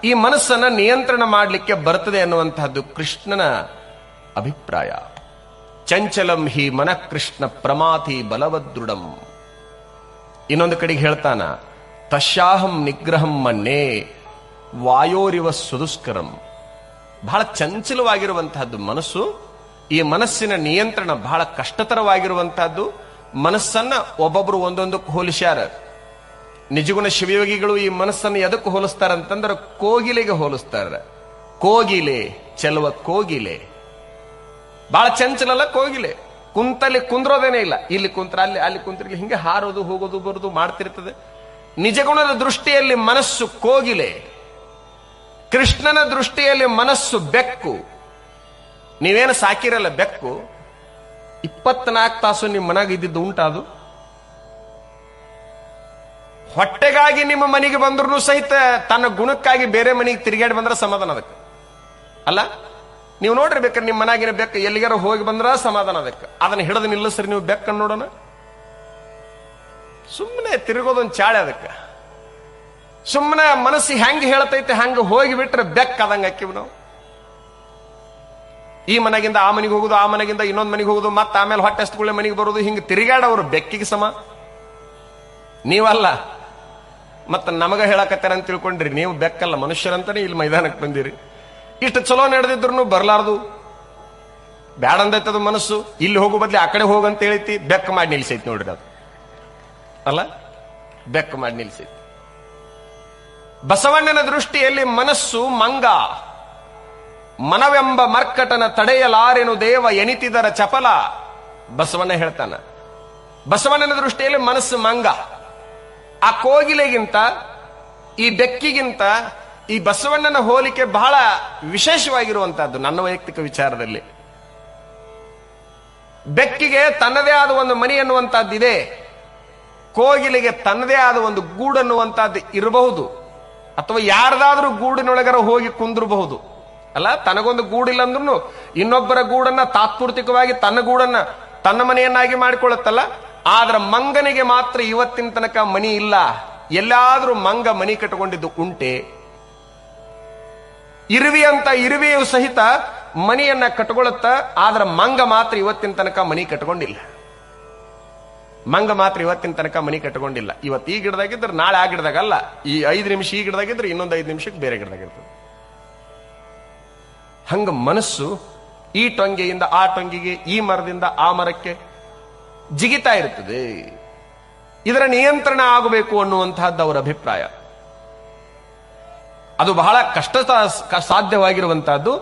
A: ಈ ಮನಸ್ಸನ್ನ ನಿಯಂತ್ರಣ ಮಾಡಲಿಕ್ಕೆ ಬರ್ತದೆ ಅನ್ನುವಂತಹದ್ದು ಕೃಷ್ಣನ ಅಭಿಪ್ರಾಯ. ಚಂಚಲಂ ಹಿ ಮನ ಕೃಷ್ಣ ಪ್ರಮಾತಿ ಬಲವದೃಢಂ. ಇನ್ನೊಂದು ಕಡೆಗೆ ಹೇಳ್ತಾನ ತಶಾಹಂ ನಿಗ್ರಹಂ ಮನ್ನೇ, ವಾಯೋರಿವ ಸುದುಷ್ಕರಂ. ಬಹಳ ಚಂಚಲವಾಗಿರುವಂತಹದ್ದು ಮನಸ್ಸು. ಈ ಮನಸ್ಸಿನ ನಿಯಂತ್ರಣ ಬಹಳ ಕಷ್ಟತರವಾಗಿರುವಂತಹದ್ದು. ಮನಸ್ಸನ್ನ ಒಬ್ಬೊಬ್ರು ಒಂದೊಂದಕ್ಕೆ ಹೋಲಿಸ್ಯಾರ. ನಿಜಗುಣ ಶಿವಯೋಗಿಗಳು ಈ ಮನಸ್ಸನ್ನು ಎದಕ್ಕೆ ಹೋಲಿಸ್ತಾರಂತಂದ್ರೆ ಕೋಗಿಲೆಗೆ ಹೋಲಿಸ್ತಾರ. ಕೋಗಿಲೆ ಚೆಲುವ ಕೋಗಿಲೆ. ಬಹಳ ಚಂಚಲಲ್ಲ ಕೋಗಿಲೆ. ಕುಂತಲ್ಲಿ ಕುಂದ್ರೋದೇನೆ ಇಲ್ಲ. ಇಲ್ಲಿ ಕುಂತ್ರ, ಅಲ್ಲಿ ಅಲ್ಲಿ ಕುಂತ್ರ ಹಿಂಗೆ ಹಾರೋದು, ಹೋಗೋದು, ಬರೋದು ಮಾಡ್ತಿರ್ತದೆ. ನಿಜಗುಣದ ದೃಷ್ಟಿಯಲ್ಲಿ ಮನಸ್ಸು ಕೋಗಿಲೆ. ಕೃಷ್ಣನ ದೃಷ್ಟಿಯಲ್ಲಿ ಮನಸ್ಸು ಬೆಕ್ಕು. ನೀವೇನು ಸಾಕಿರಲ್ಲ ಬೆಕ್ಕು? ಇಪ್ಪತ್ನಾಲ್ಕು ತಾಸು ನಿಮ್ಮ ಮನೆಗೆ ಇದ್ದಿದ್ದು ಉಂಟಾದು ಹೊಟ್ಟೆಗಾಗಿ ನಿಮ್ಮ ಮನೆಗೆ ಬಂದ್ರೂ ಸಹಿತ ತನ್ನ ಗುಣಕ್ಕಾಗಿ ಬೇರೆ ಮನೆಗೆ ತಿರುಗಾಡಿ ಬಂದ್ರೆ ಸಮಾಧಾನ ಅದಕ್ಕೆ. ಅಲ್ಲ? ನೀವು ನೋಡ್ರಿ ಬೇಕಾದ್ರೆ ನಿಮ್ಮ ಮನೆಗಿನ ಬೆಕ್ಕ ಎಲ್ಲಿಗಾರ ಹೋಗಿ ಬಂದ್ರ ಸಮಾಧಾನ ಅದಕ್ಕೆ. ಅದನ್ನ ಹಿಡಿದು ನಿಲ್ಲಿಸ್ರಿ ನೀವು ಬೆಕ್ಕ ನೋಡೋಣ. ಸುಮ್ಮನೆ ತಿರುಗೋದೊಂದು ಚಾಳೆ ಅದಕ್ಕೆ. ಸುಮ್ಮನೆ ಮನಸ್ಸು ಹೆಂಗೆ ಹೇಳ್ತೈತೆ, ಹಂಗ ಹೋಗಿ ಬಿಟ್ರೆ ಬೆಕ್ಕ ಅದಂಗ ಹಾಕಿವ್ ನಾವು. ಈ ಮನೆಗಿಂದ ಆ ಮನೆಗೆ ಹೋಗುದು, ಆ ಮನೆಗಿಂದ ಇನ್ನೊಂದು ಮನೆಗೆ ಹೋಗುದು, ಮತ್ತೆ ಆಮೇಲೆ ಹೊಟ್ಟೆ ಹಸ್ತುಗಳೇ ಮನೆಗೆ ಬರುದು, ಹಿಂಗೆ ತಿರುಗಾಡವರು ಬೆಕ್ಕಿಗೆ ಸಮ. ನೀವಲ್ಲ, ಮತ್ತ ನಮಗ ಹೇಳಕತ್ತಾರ ಅಂತ ತಿಳ್ಕೊಂಡ್ರಿ, ನೀವು ಬೆಕ್ಕಲ್ಲ ಮನುಷ್ಯರಂತಾನೆ ಇಲ್ಲಿ ಮೈದಾನಕ್ಕೆ ಬಂದಿರಿ. ಇಷ್ಟು ಚಲೋ ನಡೆದಿದ್ರು ಬರ್ಲಾರ್ದು. ಬ್ಯಾಡ ಅಂದೈತದ ಮನಸ್ಸು. ಇಲ್ಲಿ ಹೋಗೋ ಬದ್ಲಿ ಆ ಕಡೆ ಹೋಗಂತ ಹೇಳಿತಿ, ಬೆಕ್ಕ ಮಾಡಿ ನಿಲ್ಸೈತಿ ನೋಡ್ರಿ ಅದು. ಅಲ್ಲ? ಬೆಕ್ಕ ಮಾಡಿ ನಿಲ್ಸೈತಿ. ಬಸವಣ್ಣನ ದೃಷ್ಟಿಯಲ್ಲಿ ಮನಸ್ಸು ಮಂಗ. ಮನವೆಂಬ ಮರ್ಕಟನ ತಡೆಯಲಾರೆನು ದೇವ ಎನಿತಿದರ ಚಪಲ. ಬಸವಣ್ಣ ಹೇಳ್ತಾನ, ಬಸವಣ್ಣನ ದೃಷ್ಟಿಯಲ್ಲಿ ಮನಸ್ಸು ಮಂಗ. ಆ ಕೋಗಿಲೆಗಿಂತ, ಈ ಬೆಕ್ಕಿಗಿಂತ ಈ ಬಸವಣ್ಣನ ಹೋಲಿಕೆ ಬಹಳ ವಿಶೇಷವಾಗಿರುವಂತಹದ್ದು ನನ್ನ ವೈಯಕ್ತಿಕ ವಿಚಾರದಲ್ಲಿ. ಬೆಕ್ಕಿಗೆ ತನ್ನದೇ ಆದ ಒಂದು ಮನಿ ಅನ್ನುವಂತಹದ್ದಿದೆ ಕೋಗಿಲೆಗೆ ತನ್ನದೇ ಆದ ಒಂದು ಗೂಡು ಅನ್ನುವಂತಹದ್ದು ಇರಬಹುದು ಅಥವಾ ಯಾರ್ದಾದ್ರೂ ಗೂಡಿನೊಳಗರ ಹೋಗಿ ಕುಂದಿರಬಹುದು. ಅಲ್ಲ, ತನಗೊಂದು ಗೂಡಿಲ್ಲ ಅಂದ್ರೂ ಇನ್ನೊಬ್ಬರ ಗೂಡನ್ನ ತಾತ್ಪೂರ್ತಿಕವಾಗಿ ತನ್ನ ಗೂಡನ್ನ ತನ್ನ ಮನೆಯನ್ನಾಗಿ ಮಾಡಿಕೊಳ್ಳುತ್ತಲ್ಲ, ಆದ್ರ ಮಂಗನಿಗೆ ಮಾತ್ರ ಇವತ್ತಿನ ತನಕ ಮನಿ ಇಲ್ಲ. ಎಲ್ಲಾದ್ರೂ ಮಂಗ ಮನಿ ಕಟ್ಟಿಕೊಂಡಿದ್ದು ಉಂಟೆ. ಇರುವಿ ಅಂತ ಇರುವೆಯು ಸಹಿತ ಮನೆಯನ್ನ ಕಟ್ಕೊಳ್ಳುತ್ತ, ಆದ್ರ ಮಂಗ ಮಾತ್ರ ಇವತ್ತಿನ ತನಕ ಮನಿ ಕಟ್ಕೊಂಡಿಲ್ಲ. ಮಂಗ ಮಾತ್ರ ಇವತ್ತಿನ ತನಕ ಮನಿ ಕಟ್ಕೊಂಡಿಲ್ಲ. ಇವತ್ತು ಈ ಗಿಡದಾಗಿದ್ರೆ ನಾಳೆ ಆ ಗಿಡದಾಗಲ್ಲ ಈ ಐದು ನಿಮಿಷ ಈ ಗಿಡದಾಗಿದ್ರೆ ಇನ್ನೊಂದು ಐದು ನಿಮಿಷಕ್ಕೆ ಬೇರೆ ಗಿಡದಾಗಿರ್ತದೆ ಹಂಗ ಮನಸ್ಸು ಈ ಟೊಂಗೆಯಿಂದ ಆ ಟೊಂಗಿಗೆ, ಈ ಮರದಿಂದ ಆ ಮರಕ್ಕೆ ಜಿಗಿತಾ ಇರ್ತದೆ. ಇದರ ನಿಯಂತ್ರಣ ಆಗಬೇಕು ಅನ್ನುವಂತಹದ್ದು ಅವರ ಅಭಿಪ್ರಾಯ. ಅದು ಬಹಳ ಕಷ್ಟ ಸಾಧ್ಯವಾಗಿರುವಂತಹದ್ದು.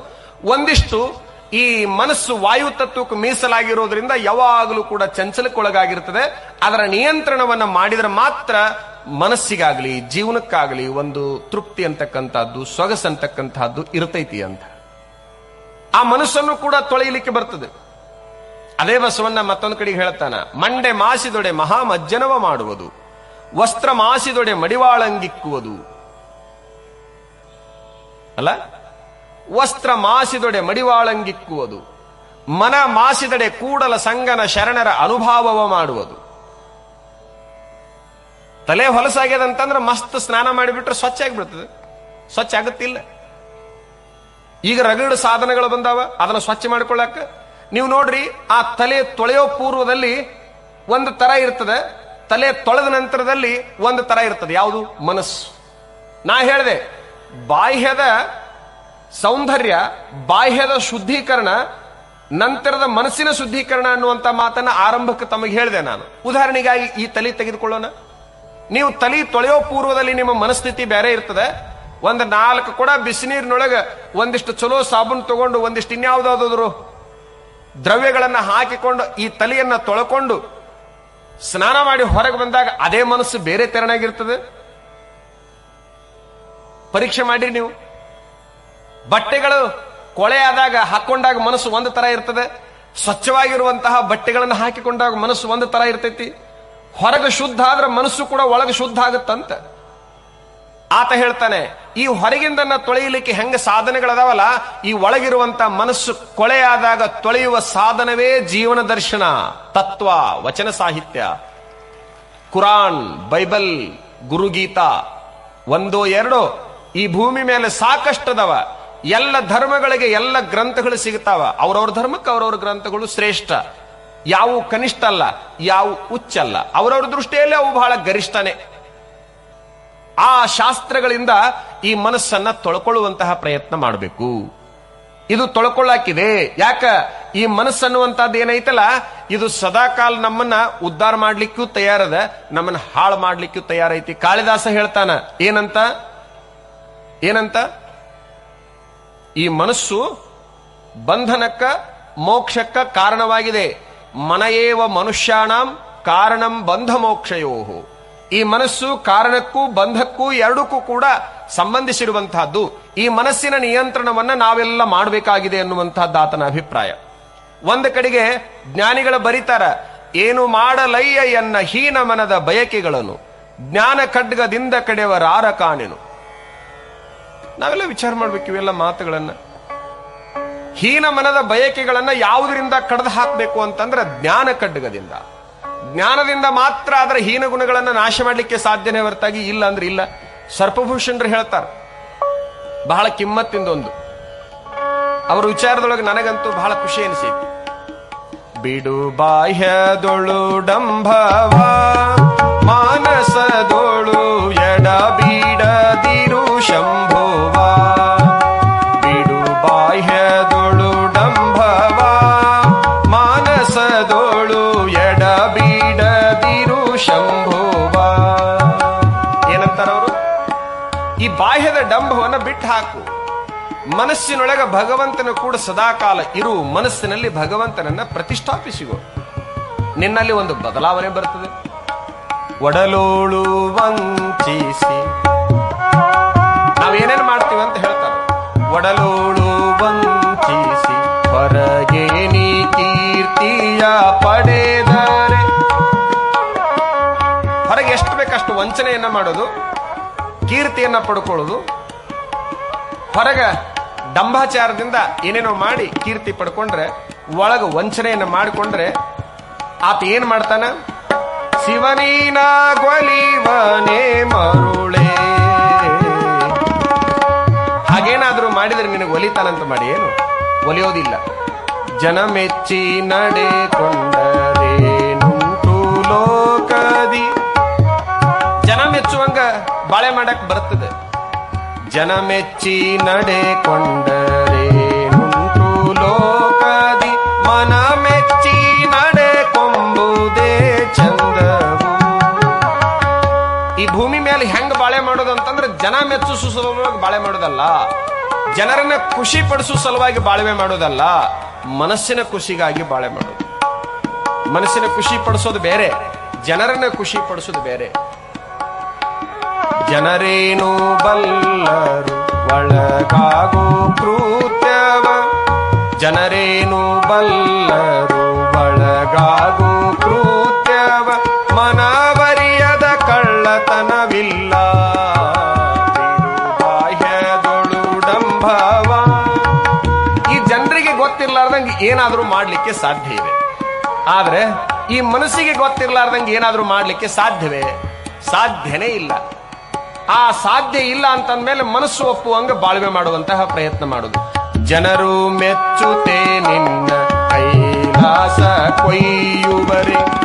A: ಒಂದಿಷ್ಟು ಈ ಮನಸ್ಸು ವಾಯು ತತ್ವಕ್ಕೆ ಮೀಸಲಾಗಿರೋದ್ರಿಂದ ಯಾವಾಗಲೂ ಕೂಡ ಚಂಚಲಕ್ಕೊಳಗಾಗಿರ್ತದೆ. ಅದರ ನಿಯಂತ್ರಣವನ್ನ ಮಾಡಿದ್ರೆ ಮಾತ್ರ ಮನಸ್ಸಿಗಾಗ್ಲಿ, ಜೀವನಕ್ಕಾಗ್ಲಿ ಒಂದು ತೃಪ್ತಿ ಅಂತಕ್ಕಂಥದ್ದು, ಸೊಗಸ್ ಅಂತಕ್ಕಂಥದ್ದು ಇರ್ತೈತಿ ಅಂತ. ಆ ಮನಸ್ಸನ್ನು ಕೂಡ ತೊಳೆಯಲಿಕ್ಕೆ ಬರ್ತದೆ. ಅದೇ ಬಸವನ್ನ ಮತ್ತೊಂದು ಕಡೆಗೆ ಹೇಳ್ತಾನ, ಮಂಡೆ ಮಾಸಿದೊಡೆ ಮಹಾಮಜ್ಜನವ ಮಾಡುವುದು, ವಸ್ತ್ರ ಮಾಸಿದೊಡೆ ಮಡಿವಾಳಂಗಿಕ್ಕುವುದು. ಅಲ್ಲ? ವಸ್ತ್ರ ಮಾಸಿದೊಡೆ ಮಡಿವಾಳಂಗಿಕ್ಕುವುದು. ಮನ ಮಾಸಿದಡೆ ಕೂಡಲ ಸಂಗನ ಶರಣರ ಅನುಭಾವವ ಮಾಡುವುದು. ತಲೆ ಹೊಲಸಾಗ್ಯದ ಅಂತಂದ್ರೆ ಮಸ್ತ್ ಸ್ನಾನ ಮಾಡಿಬಿಟ್ರೆ ಸ್ವಚ್ಛ ಆಗಿಬಿಡ್ತದೆ. ಸ್ವಚ್ಛ ಆಗುತ್ತಿಲ್ಲ. ಈಗ ರಗಡ ಸಾಧನಗಳು ಬಂದಾವ, ಅದನ್ನ ಸ್ವಚ್ಛ ಮಾಡ್ಕೊಳ್ಳಾಕ ನೀವು ನೋಡ್ರಿ, ಆ ತಲೆ ತೊಳೆಯೋ ಪೂರ್ವದಲ್ಲಿ ಒಂದು ತರ ಇರ್ತದೆ, ತಲೆ ತೊಳೆದ ನಂತರದಲ್ಲಿ ಒಂದು ತರ ಇರ್ತದೆ. ಯಾವುದು? ಮನಸ್ಸು. ನಾ ಹೇಳಿದೆ, ಬಾಹ್ಯದ ಸೌಂದರ್ಯ, ಬಾಹ್ಯದ ಶುದ್ಧೀಕರಣ, ನಂತರದ ಮನಸ್ಸಿನ ಶುದ್ಧೀಕರಣ ಅನ್ನುವಂತ ಮಾತನ್ನ ಆರಂಭಕ್ಕೆ ತಮಗೆ ಹೇಳಿದೆ ನಾನು. ಉದಾಹರಣೆಗಾಗಿ ಈ ತಲೆ ತೆಗೆದುಕೊಳ್ಳೋಣ. ನೀವು ತಲೆ ತೊಳೆಯೋ ಪೂರ್ವದಲ್ಲಿ ನಿಮ್ಮ ಮನಸ್ಥಿತಿ ಬೇರೆ ಇರ್ತದೆ. ಒಂದು ನಾಲ್ಕು ಕೂಡ ಬಿಸಿನೀರಿನೊಳಗೆ ಒಂದಿಷ್ಟು ಚಲೋ ಸಾಬೂನು ತಗೊಂಡು ಒಂದಿಷ್ಟು ಇನ್ಯಾವುದಾದ್ರು ದ್ರವ್ಯಗಳನ್ನ ಹಾಕಿಕೊಂಡು ಈ ತಲೆಯನ್ನ ತೊಳ್ಕೊಂಡು ಸ್ನಾನ ಮಾಡಿ ಹೊರಗೆ ಬಂದಾಗ ಅದೇ ಮನಸ್ಸು ಬೇರೆ ತೆರನಾಗಿರ್ತದೆ. ಪರೀಕ್ಷೆ ಮಾಡಿ ನೀವು. ಬಟ್ಟೆಗಳು ಕೊಳೆ ಆದಾಗ ಹಾಕೊಂಡಾಗ ಮನಸ್ಸು ಒಂದು ತರ ಇರ್ತದೆ. ಸ್ವಚ್ಛವಾಗಿರುವಂತಹ ಬಟ್ಟೆಗಳನ್ನು ಹಾಕಿಕೊಂಡಾಗ ಮನಸ್ಸು ಒಂದು ತರ ಇರ್ತೈತಿ. ಹೊರಗೆ ಶುದ್ಧ ಆದ್ರೆ ಮನಸ್ಸು ಕೂಡ ಒಳಗೆ ಶುದ್ಧ ಆಗುತ್ತಂತ. ಆತ ಹೇಳ್ತಾನೆ, ಈ ಹೊರಗಿಂದನ್ನ ತೊಳೆಯಲಿಕ್ಕೆ ಹೆಂಗ ಸಾಧನೆಗಳದಾವಲ್ಲ, ಈ ಒಳಗಿರುವಂತ ಮನಸ್ಸು ಕೊಳೆಯಾದಾಗ ತೊಳೆಯುವ ಸಾಧನವೇ ಜೀವನ ದರ್ಶನ, ತತ್ವ, ವಚನ ಸಾಹಿತ್ಯ. ಕುರಾನ್, ಬೈಬಲ್, ಗುರುಗೀತಾ, ಒಂದೋ ಎರಡೋ, ಈ ಭೂಮಿ ಮೇಲೆ ಸಾಕಷ್ಟದವ. ಎಲ್ಲ ಧರ್ಮಗಳಿಗೆ ಎಲ್ಲ ಗ್ರಂಥಗಳು ಸಿಗ್ತಾವ. ಅವ್ರವ್ರ ಧರ್ಮಕ್ಕೆ ಅವ್ರವ್ರ ಗ್ರಂಥಗಳು ಶ್ರೇಷ್ಠ. ಯಾವು ಕನಿಷ್ಠ ಅಲ್ಲ, ಯಾವು ಉಚ್ಚಲ್ಲ ಅವರವ್ರ ದೃಷ್ಟಿಯಲ್ಲಿ ಅವು ಬಹಳ ಗರಿಷ್ಠನೇ. ಆ ಶಾಸ್ತ್ರಗಳಿಂದ ಈ ಮನಸ್ಸನ್ನ ತೊಳ್ಕೊಳ್ಳುವಂತಹ ಪ್ರಯತ್ನ ಮಾಡಬೇಕು. ಇದು ತೊಳ್ಕೊಳ್ಳಾಕಿದೆ. ಯಾಕ? ಈ ಮನಸ್ಸನ್ನುವಂಥದ್ದು ಏನೈತಲ್ಲ, ಇದು ಸದಾಕಾಲ ನಮ್ಮನ್ನ ಉದ್ಧಾರ ಮಾಡ್ಲಿಕ್ಕೂ ತಯಾರದ, ನಮ್ಮನ್ನ ಹಾಳು ಮಾಡ್ಲಿಕ್ಕೂ ತಯಾರೈತಿ. ಕಾಳಿದಾಸ ಹೇಳ್ತಾನ, ಏನಂತ? ಏನಂತ? ಈ ಮನಸ್ಸು ಬಂಧನಕ್ಕ, ಮೋಕ್ಷಕ್ಕ ಕಾರಣವಾಗಿದೆ. ಮನಯೇವ ಮನುಷ್ಯಾಣಂ ಕಾರಣಂ ಬಂಧ ಮೋಕ್ಷಯೋಹು. ಈ ಮನಸ್ಸು ಕಾರಣಕ್ಕೂ ಬಂಧಕ್ಕೂ ಎರಡಕ್ಕೂ ಕೂಡ ಸಂಬಂಧಿಸಿರುವಂತಹದ್ದು ಈ ಮನಸ್ಸಿನ ನಿಯಂತ್ರಣವನ್ನ ನಾವೆಲ್ಲ ಮಾಡಬೇಕಾಗಿದೆ ಎನ್ನುವಂತಹದ್ದು ಆತನ ಅಭಿಪ್ರಾಯ. ಒಂದು ಕಡೆಗೆ ಜ್ಞಾನಿಗಳ ಬರೀತಾರ, ಏನು ಮಾಡಲಯ್ಯ ಎನ್ನ ಹೀನ ಮನದ ಬಯಕೆಗಳನ್ನು ಜ್ಞಾನ ಖಡ್ಗದಿಂದ ಕಡೆಯವರಾರ ಕಾಣೆನು. ನಾವೆಲ್ಲ ವಿಚಾರ ಮಾಡ್ಬೇಕು, ಇವೆಲ್ಲ ಮಾತುಗಳನ್ನ. ಹೀನ ಮನದ ಬಯಕೆಗಳನ್ನ ಯಾವುದರಿಂದ ಕಡ್ದು ಹಾಕಬೇಕು ಅಂತಂದ್ರೆ ಜ್ಞಾನ ಖಡ್ಗದಿಂದ. ಜ್ಞಾನದಿಂದ ಮಾತ್ರ ಅದರ ಹೀನ ಗುಣಗಳನ್ನ ನಾಶ ಮಾಡಲಿಕ್ಕೆ ಸಾಧ್ಯನೇ ಹೊರತಾಗಿ ಇಲ್ಲ ಅಂದ್ರೆ ಇಲ್ಲ. ಸರ್ಪಭೂಷಣರು ಹೇಳ್ತಾರೆ, ಬಹಳ ಕಿಮ್ಮತ್ತಿಂದ ಒಂದು. ಅವರ ವಿಚಾರದೊಳಗೆ ನನಗಂತೂ ಬಹಳ ಖುಷಿ ಅನಿಸೈತಿ. ಬಿಡು ಬಾಹ್ಯದೊಳು ಡಂಭವ ಮಾನಸದೊಳು ಈ ಬಾಹ್ಯದ ಡಂಭವನ್ನು ಬಿಟ್ಟು ಹಾಕು. ಮನಸ್ಸಿನೊಳಗೆ ಭಗವಂತನ ಕೂಡ ಸದಾಕಾಲ ಇರು, ಮನಸ್ಸಿನಲ್ಲಿ ಭಗವಂತನನ್ನ ಪ್ರತಿಷ್ಠಾಪಿಸಿಗೋ. ನಿನ್ನಲ್ಲಿ ಒಂದು ಬದಲಾವಣೆ ಬರ್ತದೆ. ಒಡಲೋಳು ವಂಚಿಸಿ. ನಾವೇನೇನು ಮಾಡ್ತೀವಿ ಅಂತ ಹೇಳ್ತಾರೆ. ಒಡಲೋಳು ವಂಚಿಸಿ. ಹೊರಗೆ ನೀ ಕೀರ್ತಿಯ ಪಡೆದರೆ. ಹೊರಗೆ ಎಷ್ಟು ಬೇಕಷ್ಟು ವಂಚನೆಯನ್ನ ಮಾಡೋದು? ಕೀರ್ತಿಯನ್ನ ಪಡ್ಕೊಳ್ಳೋದು. ಹೊರಗ ಡಂಭಾಚಾರದಿಂದ ಏನೇನೋ ಮಾಡಿ ಕೀರ್ತಿ ಪಡ್ಕೊಂಡ್ರೆ, ಒಳಗ ವಂಚನೆಯನ್ನ ಮಾಡಿಕೊಂಡ್ರೆ, ಆತ ಏನ್ ಮಾಡ್ತಾನ? ಶಿವನೀನ ಗೊಲಿವನೇ ಮರುಳೆ. ಹಾಗೇನಾದ್ರೂ ಮಾಡಿದ್ರೆ ನಿನಗೆ ಒಲಿತಾನಂತ ಮಾಡಿ ಏನು? ಒಲಿಯೋದಿಲ್ಲ. ಜನ ಮೆಚ್ಚಿ ನಡೆಕೊಂಡರೇನುಂಟು ಬಾಳೆ ಮಾಡಕ್ ಬರ್ತದೆ ಜನ ಮೆಚ್ಚಿ ನಡೆಕೊಂಡರೇನುಂಟು ಲೋಕದಿ. ಮನ ಮೆಚ್ಚಿ ನಡೆಕೊಂಬುದೇ ಚಂದ ಈ ಭೂಮಿ ಮೇಲೆ ಹೆಂಗ್ ಬಾಳೆ ಮಾಡೋದು ಅಂತಂದ್ರೆ ಜನ ಮೆಚ್ಚು ಸಲುವಾಗಿ ಬಾಳೆ ಮಾಡೋದಲ್ಲ. ಜನರನ್ನ ಖುಷಿ ಪಡಿಸೋ ಸಲುವಾಗಿ ಬಾಳ್ವೆ ಮಾಡೋದಲ್ಲ. ಮನಸ್ಸಿನ ಖುಷಿಗಾಗಿ ಬಾಳೆ ಮಾಡೋದು. ಮನಸ್ಸಿನ ಖುಷಿ ಪಡಿಸೋದು ಬೇರೆ, ಜನರನ್ನ ಖುಷಿ ಪಡಿಸೋದು ಬೇರೆ. ಜನರೇನು ಬಲ್ಲರು, ಒಳಗಾಗೋ ಕೃತ್ಯವ. ಜನರೇನು ಬಲ್ಲರು, ಒಳಗಾಗೋ ಕೃತ್ಯವ. ಮನವರಿಯದ ಕಳ್ಳತನವಿಲ್ಲ. ಬಾಹ್ಯದೊಳುಡಂಭವ ಈ ಜನರಿಗೆ ಗೊತ್ತಿರ್ಲಾರ್ದಂಗೆ ಏನಾದರೂ ಮಾಡಲಿಕ್ಕೆ ಸಾಧ್ಯ ಇದೆ ಆದರೆ ಈ ಮನಸ್ಸಿಗೆ ಗೊತ್ತಿರ್ಲಾರ್ದಂಗೆ ಏನಾದರೂ ಮಾಡಲಿಕ್ಕೆ ಸಾಧ್ಯವೇ? ಸಾಧ್ಯನೇ ಇಲ್ಲ. ಆ ಸಾಧ್ಯ ಇಲ್ಲ ಅಂತಂದ್ಮೇಲೆ ಮನಸ್ಸು ಒಪ್ಪುವಂಗ ಬಾಳ್ವೆ ಮಾಡುವಂತಹ ಪ್ರಯತ್ನ ಮಾಡುದು. ಜನರು ಮೆಚ್ಚುತ್ತೆ ನಿನ್ನ ಕೈಲಾಸ ಕೊಯ್ಯುವರೆ.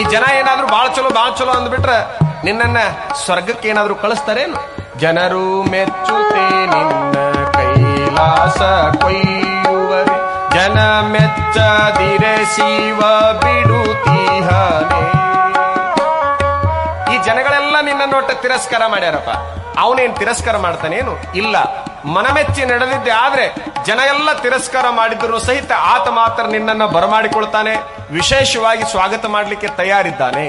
A: ಈ ಜನ ಏನಾದ್ರೂ ಬಾಳ ಚಲೋ ಬಾಳ ಚಲೋ ಅಂದ್ಬಿಟ್ರೆ ನಿನ್ನನ್ನ ಸ್ವರ್ಗಕ್ಕೆ ಏನಾದ್ರೂ ಕಳಿಸ್ತಾರೇನು? ಜನರು ಮೆಚ್ಚುತ್ತೆ ನಿನ್ನ ಕೈಲಾಸ ಕೊಯ್ಯುವರೆ. ಜನ ಮೆಚ್ಚದಿರೆ ಶಿವ ಬಿಡುತ್ತೀಹನೇ ನೋಟ ತಿರಸ್ಕಾರ ಮಾಡ್ಯಾರಪ್ಪ. ಅವನೇನ್ ತಿರಸ್ಕಾರ ಮಾಡ್ತಾನೇನು? ಇಲ್ಲ. ಮನಮೆಚ್ಚಿ ನಡೆದಿದ್ದೆ ಆದ್ರೆ ಜನ ಎಲ್ಲ ತಿರಸ್ಕಾರ ಮಾಡಿದ್ರು ಸಹಿತ ಆತ ಮಾತ್ರ ನಿನ್ನನ್ನ ಬರಮಾಡಿಕೊಳ್ತಾನೆ, ವಿಶೇಷವಾಗಿ ಸ್ವಾಗತ ಮಾಡಲಿಕ್ಕೆ ತಯಾರಿದ್ದಾನೆ.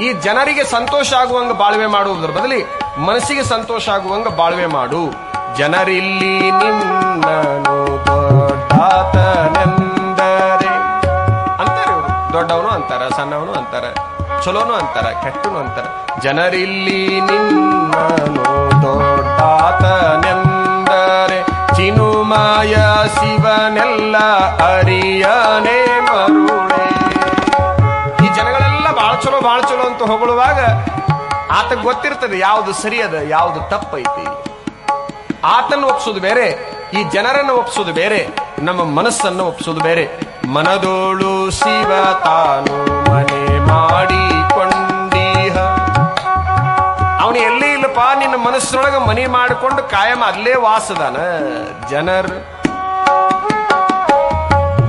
A: ಈ ಜನರಿಗೆ ಸಂತೋಷ ಆಗುವಂಗ ಬಾಳ್ವೆ ಮಾಡುವುದರ ಬದಲಿ ಮನಸ್ಸಿಗೆ ಸಂತೋಷ ಆಗುವಂಗ ಬಾಳ್ವೆ ಮಾಡು. ಜನರಿಲ್ಲಿ ನಿನ್ನನು ದೊಡ್ಡಾತನೆಂದರೆ. ಅಂತಾರೆ ದೊಡ್ಡವನು ಅಂತಾರ, ಸಣ್ಣವನು ಅಂತಾರ. ಚಲೋನು ಅಂತಾರ, ಕೆಟ್ಟನು ಅಂತಾರ. ಜನರಿಲ್ಲಿ ನಿನ್ನನು ದೊಡ್ಡಾತನೆಂದರೆ ಚಿನುಮಾಯ ಶಿವನೆಲ್ಲ ಅರಿಯನೆ ಮರುಳೆ. ಈ ಜನಗಳೆಲ್ಲ ಬಾಳ ಚಲೋ ಬಾಳ ಚಲೋ ಅಂತ ಹೊಗಳುವಾಗ ಆತ ಗೊತ್ತಿರ್ತದೆ, ಯಾವುದು ಸರಿ ಅದ, ಯಾವುದು ತಪ್ಪೈತಿ. ಆತನ್ನು ಒಪ್ಸೋದು ಬೇರೆ, ಈ ಜನರನ್ನು ಒಪ್ಸೋದು ಬೇರೆ, ನಮ್ಮ ಮನಸ್ಸನ್ನು ಒಪ್ಸೋದು ಬೇರೆ. ಮನದೋಳು ಶಿವ ತಾನು ಮನೆ ಮಾಡಿಕೊಂಡೀಹ ಅವನು ಎಲ್ಲಿ ಇಲ್ಲಪ್ಪ? ನಿನ್ನ ಮನಸ್ಸೊಳಗ ಮನಿ ಮಾಡಿಕೊಂಡು ಕಾಯಂ ಅಲ್ಲೇ ವಾಸದಾನ. ಜನರ್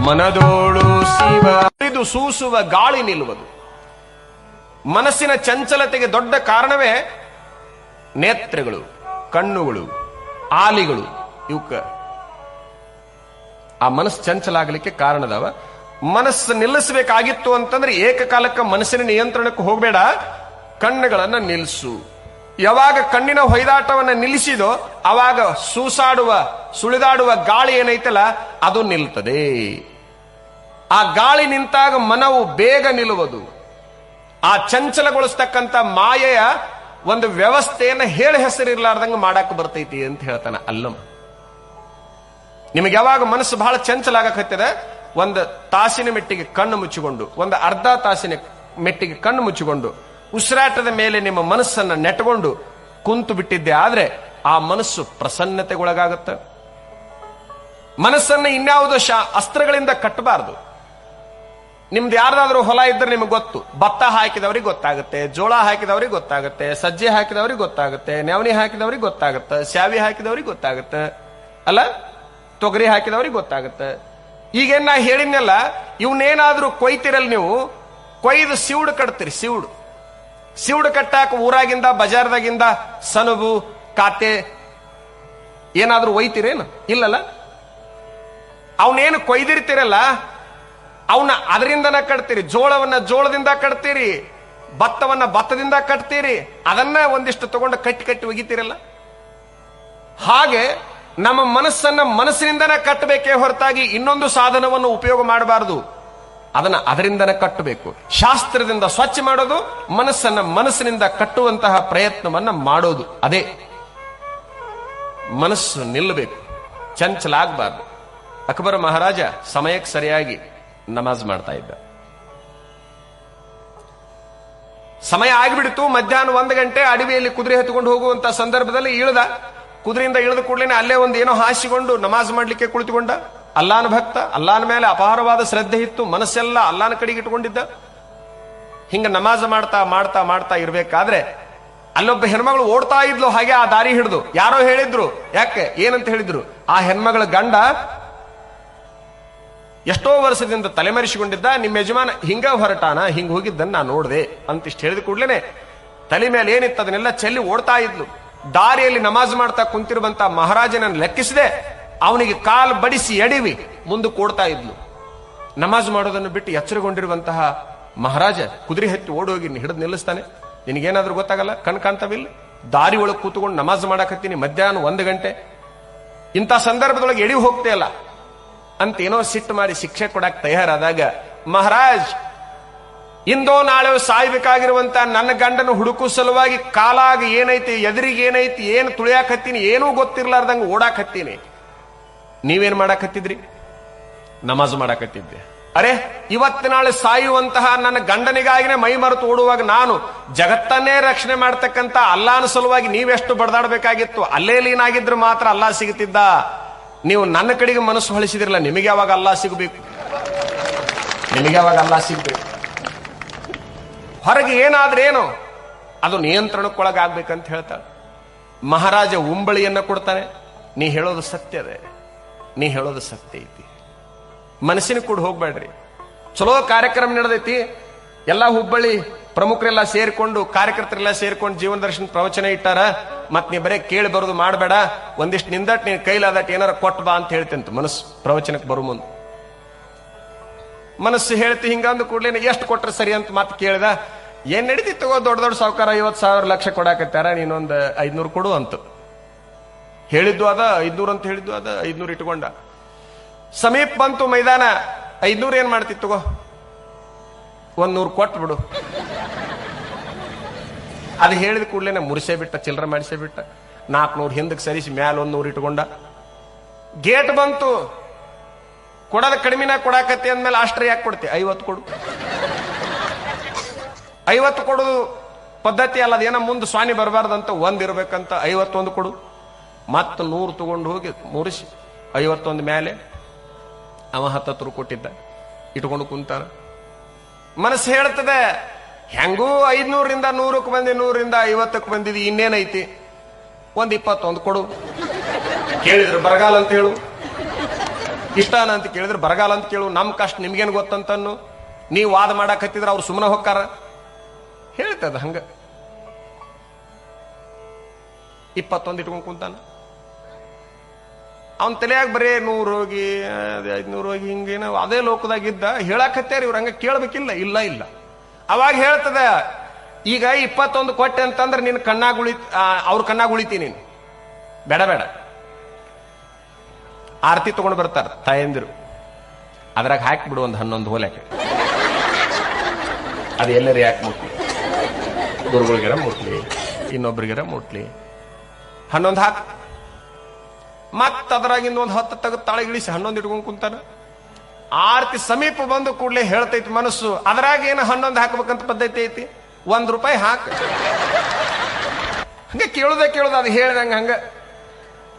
A: ಮನದೋಳು ಶಿವ ಇದು ಸೂಸುವ ಗಾಳಿ ನಿಲ್ಲುವುದು. ಮನಸ್ಸಿನ ಚಂಚಲತೆಗೆ ದೊಡ್ಡ ಕಾರಣವೇ ನೇತ್ರಗಳು, ಕಣ್ಣುಗಳು, ಆಲಿಗಳು, ಇವಕ್ಕ. ಆ ಮನಸ್ಸು ಚಂಚಲ ಆಗಲಿಕ್ಕೆ ಕಾರಣದವ. ಮನಸ್ಸು ನಿಲ್ಲಿಸಬೇಕಾಗಿತ್ತು ಅಂತಂದ್ರೆ ಏಕಕಾಲಕ್ಕೆ ಮನಸ್ಸಿನ ನಿಯಂತ್ರಣಕ್ಕೆ ಹೋಗಬೇಡ, ಕಣ್ಣುಗಳನ್ನ ನಿಲ್ಲಿಸು ಯಾವಾಗ ಕಣ್ಣಿನ ಹೊಯ್ದಾಟವನ್ನು ನಿಲ್ಲಿಸಿದೋ ಅವಾಗ ಸೂಸಾಡುವ, ಸುಳಿದಾಡುವ ಗಾಳಿ ಏನೈತಲ್ಲ, ಅದು ನಿಲ್ತದೆ. ಆ ಗಾಳಿ ನಿಂತಾಗ ಮನವು ಬೇಗ ನಿಲ್ಲುವುದು. ಆ ಚಂಚಲಗೊಳಿಸ್ತಕ್ಕಂಥ ಮಾಯೆಯ ಒಂದು ವ್ಯವಸ್ಥೆಯನ್ನು ಹೇಳಿ ಹೆಸರಿರ್ಲಾರ್ದಂಗ ಮಾಡಕ್ಕೆ ಬರ್ತೈತಿ ಅಂತ ಹೇಳ್ತಾನ ಅಲ್ಲಮ್ಮ ನಿಮಗೆ ಯಾವಾಗ ಮನಸ್ಸು ಬಹಳ ಚಂಚಲ ಆಗಕತ್ತದೆ, ಒಂದು ತಾಸಿನ ಮೆಟ್ಟಿಗೆ ಕಣ್ಣು ಮುಚ್ಚಿಕೊಂಡು, ಒಂದು ಅರ್ಧ ತಾಸಿನ ಮೆಟ್ಟಿಗೆ ಕಣ್ಣು ಮುಚ್ಚಿಕೊಂಡು ಉಸಿರಾಟದ ಮೇಲೆ ನಿಮ್ಮ ಮನಸ್ಸನ್ನ ನೆಟ್ಟಕೊಂಡು ಕುಂತು ಬಿಟ್ಟಿದ್ದೆ ಆದರೆ ಆ ಮನಸ್ಸು ಪ್ರಸನ್ನತೆಗೊಳಗಾಗುತ್ತೆ. ಮನಸ್ಸನ್ನ ಇನ್ಯಾವುದೋ ಶಾ ಅಸ್ತ್ರಗಳಿಂದ ಕಟ್ಟಬಾರದು. ನಿಮ್ದು ಯಾರ್ದಾದ್ರೂ ಹೊಲ ಇದ್ರೆ ನಿಮ್ಗೆ ಗೊತ್ತು. ಭತ್ತ ಹಾಕಿದವ್ರಿಗೆ ಗೊತ್ತಾಗುತ್ತೆ, ಜೋಳ ಹಾಕಿದವ್ರಿಗೆ ಗೊತ್ತಾಗುತ್ತೆ, ಸಜ್ಜೆ ಹಾಕಿದವ್ರಿಗೆ ಗೊತ್ತಾಗುತ್ತೆ, ನೆವಣಿ ಹಾಕಿದವ್ರಿಗೆ ಗೊತ್ತಾಗುತ್ತೆ ಶಾವಿ ಹಾಕಿದವ್ರಿಗೆ ಗೊತ್ತಾಗುತ್ತೆ, ಅಲ್ಲ? ತೊಗರಿ ಹಾಕಿದವ್ರಿಗೆ ಗೊತ್ತಾಗುತ್ತೆ. ಈಗೇನು ನಾ ಹೇಳಿದ್ನೆಲ್ಲ ಇವನ್ನೇನಾದ್ರೂ ಕೊಯ್ತಿರಲ್ಲಿ ನೀವು, ಕೊಯ್ದು ಸಿವುಡು ಕಟ್ತೀರಿ, ಸಿವುಡು. ಸಿವುಡು ಕಟ್ಟಾಕ ಊರಾಗಿಂದ, ಬಜಾರ್ದಾಗಿಂದ ಸನುಬು, ಕಾತೆ, ಏನಾದರೂ ಒಯ್ತಿರೇನು? ಇಲ್ಲಲ್ಲ? ಅವನೇನು ಕೊಯ್ದಿರ್ತಿರಲ್ಲ ಅವನ್ನ ಅದರಿಂದನ ಕಟ್ತೀರಿ, ಜೋಳವನ್ನ ಜೋಳದಿಂದ ಕಟ್ತೀರಿ, ಭತ್ತವನ್ನ ಭತ್ತದಿಂದ ಕಟ್ತೀರಿ, ಅದನ್ನ ಒಂದಿಷ್ಟು ತಗೊಂಡು ಕಟ್ಟಿ ಕಟ್ಟಿ ಒಗಿತೀರಲ್ಲ? ಹಾಗೆ ನಮ್ಮ ಮನಸ್ಸನ್ನ ಮನಸ್ಸಿನಿಂದನೇ ಕಟ್ಟಬೇಕೇ ಹೊರತಾಗಿ ಇನ್ನೊಂದು ಸಾಧನವನ್ನು ಉಪಯೋಗ ಮಾಡಬಾರದು. ಅದನ್ನ ಅದರಿಂದನೇ ಕಟ್ಟಬೇಕು. ಶಾಸ್ತ್ರದಿಂದ ಸ್ವಚ್ಛ ಮಾಡೋದು, ಮನಸ್ಸನ್ನ ಮನಸ್ಸಿನಿಂದ ಕಟ್ಟುವಂತಹ ಪ್ರಯತ್ನವನ್ನ ಮಾಡೋದು. ಅದೇ. ಮನಸ್ಸು ನಿಲ್ಲಬೇಕು. ಚಂಚಲಾಗಬಾರ್ದು. ಅಕ್ಬರ್ ಮಹಾರಾಜ ಸಮಯಕ್ಕೆ ಸರಿಯಾಗಿ ನಮಾಜ್ ಮಾಡ್ತಾ ಇದ್ದ. ಸಮಯ ಆಗಿಬಿಡ್ತು. ಮಧ್ಯಾಹ್ನ ಒಂದು ಗಂಟೆ ಅಡವಿಯಲ್ಲಿ ಕುದುರೆ ಹತ್ಕೊಂಡು ಹೋಗುವಂತ ಸಂದರ್ಭದಲ್ಲಿ ಇಳಿದ. ಕುದುರೆಯಿಂದ ಇಳಿದ ಕೂಡಲೇ ಅಲ್ಲೇ ಒಂದು ಏನೋ ಹಾಸಿಕೊಂಡು ನಮಾಜ್ ಮಾಡ್ಲಿಕ್ಕೆ ಕುಳಿತುಕೊಂಡ. ಅಲ್ಲಾನ ಭಕ್ತ, ಅಲ್ಲಾನ ಮೇಲೆ ಅಪಾರವಾದ ಶ್ರದ್ಧೆ ಇತ್ತು, ಮನಸ್ಸೆಲ್ಲ ಅಲ್ಲಾನ ಕಡೆಗೆ ಇಟ್ಕೊಂಡಿದ್ದ. ಹಿಂಗ ನಮಾಜ್ ಮಾಡ್ತಾ ಮಾಡ್ತಾ ಮಾಡ್ತಾ ಇರಬೇಕಾದ್ರೆ ಅಲ್ಲೊಬ್ಬ ಹೆಣ್ಮಗಳು ಓಡ್ತಾ ಇದ್ಲು, ಹಾಗೆ ಆ ದಾರಿ ಹಿಡಿದು. ಯಾರೋ ಹೇಳಿದ್ರು, ಯಾಕೆ, ಏನಂತ ಹೇಳಿದ್ರು. ಆ ಹೆಣ್ಮಗಳ ಗಂಡ ಎಷ್ಟೋ ವರ್ಷದಿಂದ ತಲೆಮರೆಸಿಕೊಂಡಿದ್ದ, ನಿಮ್ಮ ಯಜಮಾನ ಹಿಂಗ ಹೊರಟಾನ, ಹಿಂಗ ಹೋಗಿದ್ದನ್ನ ನಾ ಅಂತ ಅಂತಿಷ್ಟು ಹೇಳಿದ ಕೂಡ್ಲೇನೆ ತಲೆ ಮೇಲೆ ಏನಿತ್ತು, ಅದನ್ನೆಲ್ಲ ಚೆಲ್ಲಿ ಓಡ್ತಾ ಇದ್ಲು. ದಾರಿಯಲ್ಲಿ ನಮಾಜ್ ಮಾಡ್ತಾ ಕುಂತಿರುವಂತ ಮಹಾರಾಜನನ್ನು ಲೆಕ್ಕಿಸದೆ ಅವನಿಗೆ ಕಾಲು ಬಡಿಸಿ ಎಡಿವಿ ಮುಂದೆ ಕೊಡ್ತಾ ಇದ್ಲು. ನಮಾಜ್ ಮಾಡೋದನ್ನು ಬಿಟ್ಟು ಎಚ್ಚರಗೊಂಡಿರುವಂತಹ ಮಹಾರಾಜ ಕುದುರೆ ಹತ್ತಿ ಓಡೋಗಿ ಹಿಡಿದು ನಿಲ್ಲಿಸ್ತಾನೆ. ನಿನಗೇನಾದ್ರೂ ಗೊತ್ತಾಗಲ್ಲ? ಕಣ್ ಕಾಣ್ತಾವಿಲ್ಲ ದಾರಿ ಒಳಗೆ ಕೂತ್ಕೊಂಡು ನಮಾಜ್ ಮಾಡಕತ್ತೀನಿ, ಮಧ್ಯಾಹ್ನ ಒಂದು ಗಂಟೆ. ಇಂಥ ಸಂದರ್ಭದೊಳಗೆ ಎಡಿ ಹೋಗ್ತೇ ಅಲ್ಲ. ಅಂತ ಏನೋ ಸಿಟ್ಟು ಮಾಡಿ ಶಿಕ್ಷೆ ಕೊಡಕ್ ತಯಾರಾದಾಗ, ಮಹಾರಾಜ್, ಇಂದೋ ನಾಳೆ ಸಾಯ್ಬೇಕಾಗಿರುವಂತ ನನ್ನ ಗಂಡನ ಹುಡುಕು ಸಲುವಾಗಿ ಕಾಲಾಗ ಏನೈತಿ, ಎದುರಿಗೆ ಏನೈತಿ, ಏನು ತುಳಿಯಾಕತ್ತೀನಿ, ಏನೂ ಗೊತ್ತಿರ್ಲಾರ್ದಂಗ ಓಡಾಕತ್ತೀನಿ. ನೀವೇನ್ ಮಾಡಾಕತ್ತಿದ್ರಿ? ನಮಾಜ್ ಮಾಡಾಕತ್ತಿದ್ದೆ. ಅರೆ ಇವತ್ತು ನಾಳೆ ಸಾಯುವಂತಹ ನನ್ನ ಗಂಡನಿಗಾಗಿನೇ ಮೈ ಮರೆತು ಓಡುವಾಗ ನಾನು ಜಗತ್ತನ್ನೇ ರಕ್ಷಣೆ ಮಾಡ್ತಕ್ಕಂತ ಅಲ್ಲಾನ ಸಲುವಾಗಿ ನೀವೆಷ್ಟು ಬಡದಾಡಬೇಕಾಗಿತ್ತು? ಅಲ್ಲೇ ಲೀನಾಗಿದ್ರು ಮಾತ್ರ ಅಲ್ಲಾ ಸಿಗುತ್ತಿದ್ದ. ನೀವು ನನ್ನ ಕಡೆಗೆ ಮನಸ್ಸು ಹೊಳಿಸಿದಿರಲ್ಲ ನಿಮಗೆ ಯಾವಾಗ ಅಲ್ಲಾ ಸಿಗಬೇಕು? ನಿಮಗೆ ಯಾವಾಗ ಅಲ್ಲಾ ಸಿಗ್ಬೇಕು? ಹೊರಗೆ ಏನಾದ್ರೇನು ಅದು ನಿಯಂತ್ರಣಕ್ಕೊಳಗಾಗ್ಬೇಕಂತ ಹೇಳ್ತಾಳೆ. ಮಹಾರಾಜ ಉಂಬಳಿಯನ್ನ ಕೊಡ್ತಾನೆ. ನೀ ಹೇಳೋದು ಸತ್ಯದೇ ನೀ ಹೇಳೋದು ಸತ್ಯ ಐತಿ. ಮನಸ್ಸಿನ ಕೂಡ ಹೋಗ್ಬೇಡ್ರಿ. ಚಲೋ ಕಾರ್ಯಕ್ರಮ ನಡೆದೈತಿ. ಎಲ್ಲ ಹುಬ್ಬಳ್ಳಿ ಪ್ರಮುಖರೆಲ್ಲ ಸೇರ್ಕೊಂಡು, ಕಾರ್ಯಕರ್ತರೆಲ್ಲ ಸೇರ್ಕೊಂಡು ಜೀವನ ದರ್ಶನ ಪ್ರವಚನ ಇಟ್ಟಾರ. ಮತ್ ನೀ ಬರೇ ಕೇಳಿ ಬರೋದು ಮಾಡಬೇಡ. ಒಂದಿಷ್ಟು ನಿಂದಟ್ ನೀನ್ ಕೈಲಾದಟ್ ಏನಾರ ಕೊಟ್ ಬಾ ಅಂತ ಹೇಳ್ತಂತ ಮನಸ್ಸು ಪ್ರವಚನಕ್ಕೆ ಬರು ಮುಂದೆ. ಮನಸ್ಸು ಹೇಳ್ತಿ ಹಿಂಗಂದು ಕೂಡಲೇ ಎಷ್ಟು ಕೊಟ್ರೆ ಸರಿ ಅಂತ ಮತ್ತೆ ಕೇಳಿದ. ಏನ್ ನಡೀತಿ ತಗೋ ದೊಡ್ಡ ದೊಡ್ಡ ಸಾವುಕಾರ ಐವತ್ ಸಾವಿರ ಲಕ್ಷ ಕೊಡಾಕತ್ತಾರ, ನೀನೊಂದು ಐದ್ನೂರು ಕೊಡು ಅಂತ. ಹೇಳಿದ್ದು ಅದ ಐದ್ನೂರು ಅಂತ ಹೇಳಿದ್ದು ಅದ ಐದ್ನೂರು ಇಟ್ಕೊಂಡ. ಸಮೀಪ ಬಂತು ಮೈದಾನ, ಐದ್ನೂರು ಏನ್ ಮಾಡ್ತಿತ್ತುಗೋ ತಗೋ? ಒಂದ್ ನೂರು ಕೊಟ್ಟು ಬಿಡು. ಅದು ಹೇಳಿದ ಕೂಡಲೇ ಮುರಿಸೇ ಬಿಟ್ಟ ಚಿಲ್ಲರೆ ಮಾಡಿಸೇ ಬಿಟ್ಟ. ನಾಲ್ಕುನೂರು ಹಿಂದಕ್ಕೆ ಸರಿಸಿ ಮ್ಯಾಲ ಒಂದ್ ನೂರು ಇಟ್ಕೊಂಡ. ಗೇಟ್ ಬಂತು. ಕೊಡದ ಕಡಿಮೆನ ಕೊಡಾಕತ್ತಿ ಅಂದ್ಮೇಲೆ ಅಷ್ಟ್ರ ಯಾಕೆ ಕೊಡ್ತಿ? ಐವತ್ತು ಕೊಡು. ಐವತ್ತು ಕೊಡುದು ಪದ್ಧತಿ ಅಲ್ಲ, ಅದೇನೋ ಮುಂದೆ ಸ್ವಾಮಿ ಬರಬಾರ್ದಂತ ಒಂದ್ ಇರ್ಬೇಕಂತ ಐವತ್ತೊಂದು ಕೊಡು. ಮತ್ತ ನೂರು ತಗೊಂಡು ಹೋಗಿ ಮುರಿಸಿ, ಐವತ್ತೊಂದು ಮೇಲೆ ಅವ ಹತ್ತತ್ತು ಕೊಟ್ಟಿದ್ದ. ಇಟ್ಕೊಂಡು ಕುಂತಾನ. ಮನಸ್ಸು ಹೇಳ್ತದೆ, ಹೆಂಗೂ ಐದ್ನೂರಿಂದ ನೂರಕ್ಕೆ ಬಂದಿ ನೂರಿಂದ ಐವತ್ತಕ್ಕೆ ಬಂದಿದ್ದು ಇನ್ನೇನೈತಿ? ಒಂದ್ ಇಪ್ಪತ್ತೊಂದು ಕೊಡು. ಕೇಳಿದ್ರು ಬರಗಾಲ ಅಂತ ಹೇಳು. ಇಷ್ಟಾನ ಅಂತ ಕೇಳಿದ್ರೆ ಬರಗಾಲ ಅಂತ ಕೇಳು. ನಮ್ಮ ಕಷ್ಟ ನಿಮ್ಗೇನು ಗೊತ್ತಂತನ್ನು. ನೀವು ವಾದ ಮಾಡಾಕತ್ತಿದ್ರೆ ಅವ್ರು ಸುಮ್ಮನೆ ಹೊಕ್ಕಾರ ಹೇಳ್ತದ ಹಂಗ. ಇಪ್ಪತ್ತೊಂದು ಇಟ್ಕೊಂಡು ಕುಂತಾನ. ಅವನ್ ತಲೆಯಾಗ ಬರೇ ನೂರು ಹೋಗಿ ಐದ್ನೂರು ಹೋಗಿ ಹಿಂಗೇನ ಅದೇ ಲೋಕದಾಗಿದ್ದ ಹೇಳಕತ್ತೇರಿ ಇವ್ರ ಹಂಗ ಕೇಳ್ಬೇಕಿಲ್ಲ, ಇಲ್ಲ ಇಲ್ಲ. ಅವಾಗ ಹೇಳ್ತದ, ಈಗ ಇಪ್ಪತ್ತೊಂದು ಕೊಟ್ಟೆ ಅಂತಂದ್ರೆ ನಿನ್ನ ಕಣ್ಣಾಗ ಉಳಿ ಅವ್ರ ಕಣ್ಣಾಗ ಉಳಿತೀನಿ ನೀನು. ಬೇಡ ಬೇಡ. ಆರತಿ ತಗೊಂಡು ಬರ್ತಾರ ತಾಯಂದಿರು. ಅದ್ರಾಗ ಹಾಕಿಬಿಡು ಒಂದು ಹನ್ನೊಂದು ಹೋಲೆ ಅದು ಎಲ್ಲರೂ ಯಾಕೆ ಮುಟ್ಲಿ? ಗುರುಗಳಿಗೆರ ಮುಟ್ಲಿ, ಇನ್ನೊಬ್ರಿಗೆರ ಮುಟ್ಲಿ. ಹನ್ನೊಂದು ಹಾಕ್. ಮತ್ತ ಅದರಾಗಿಂದ ಒಂದು ಹತ್ತು ತೆಗೆದು ತಾಳೆಗಿಳಿಸಿ ಹನ್ನೊಂದು ಇಟ್ಕೊಂಡು ಕುಂತಾನ. ಆರತಿ ಸಮೀಪ ಬಂದು ಕೂಡಲೇ ಹೇಳ್ತೈತಿ ಮನಸ್ಸು, ಅದ್ರಾಗ ಏನು ಹನ್ನೊಂದು ಹಾಕ್ಬೇಕಂತ ಪದ್ಧತಿ ಐತಿ? ಒಂದು ರೂಪಾಯಿ ಹಾಕ. ಹಂಗೆ ಕೇಳುದ ಕೇಳುದ, ಅದು ಹೇಳ್ದಂಗ ಹಂಗ.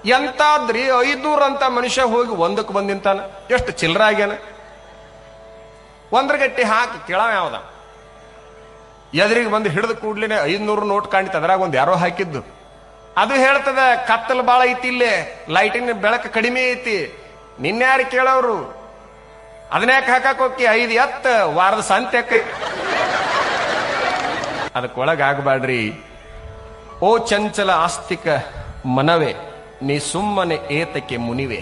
A: ಎಂತಾದ್ರಿ ಐದುನೂರು ಅಂತ ಮನುಷ್ಯ ಹೋಗಿ ಒಂದಕ್ಕೆ ಬಂದಿಂತಾನ ಎಷ್ಟು ಚಿಲ್ಲರ ಆಗ್ಯಾನ? ಒಂದ್ರ ಗಟ್ಟಿ ಹಾಕಿ ಕೇಳವ ಯಾವ್ದ? ಎದುರಿಗೆ ಬಂದು ಹಿಡಿದು ಕೂಡ್ಲೇನೆ ಐದ್ನೂರು ನೋಟ್ ಕಾಣಿತ ಅದ್ರಾಗ ಒಂದು ಯಾರೋ ಹಾಕಿದ್ದು. ಅದು ಹೇಳ್ತದ, ಕತ್ತಲು ಬಾಳ ಐತಿ ಇಲ್ಲೇ, ಲೈಟಿನ ಬೆಳಕು ಕಡಿಮೆ ಐತಿ. ನಿನ್ಯಾರು ಕೇಳೋರು? ಅದನ್ಯಾಕ ಹಾಕಕ್ ಹೋಗಿ ಐದು ಎತ್ತ, ವಾರದ ಸಂತ್ಯಕ್ಕೆ ಅದಕ್ಕೊಳಗ ಆಗಬೇಡ್ರಿ ಓ ಚಂಚಲ ಆಸ್ತಿಕ ಮನವೇ, ನೀ ಸುಮ್ಮನೆ ಏತಕ್ಕೆ ಮುನಿವೆ.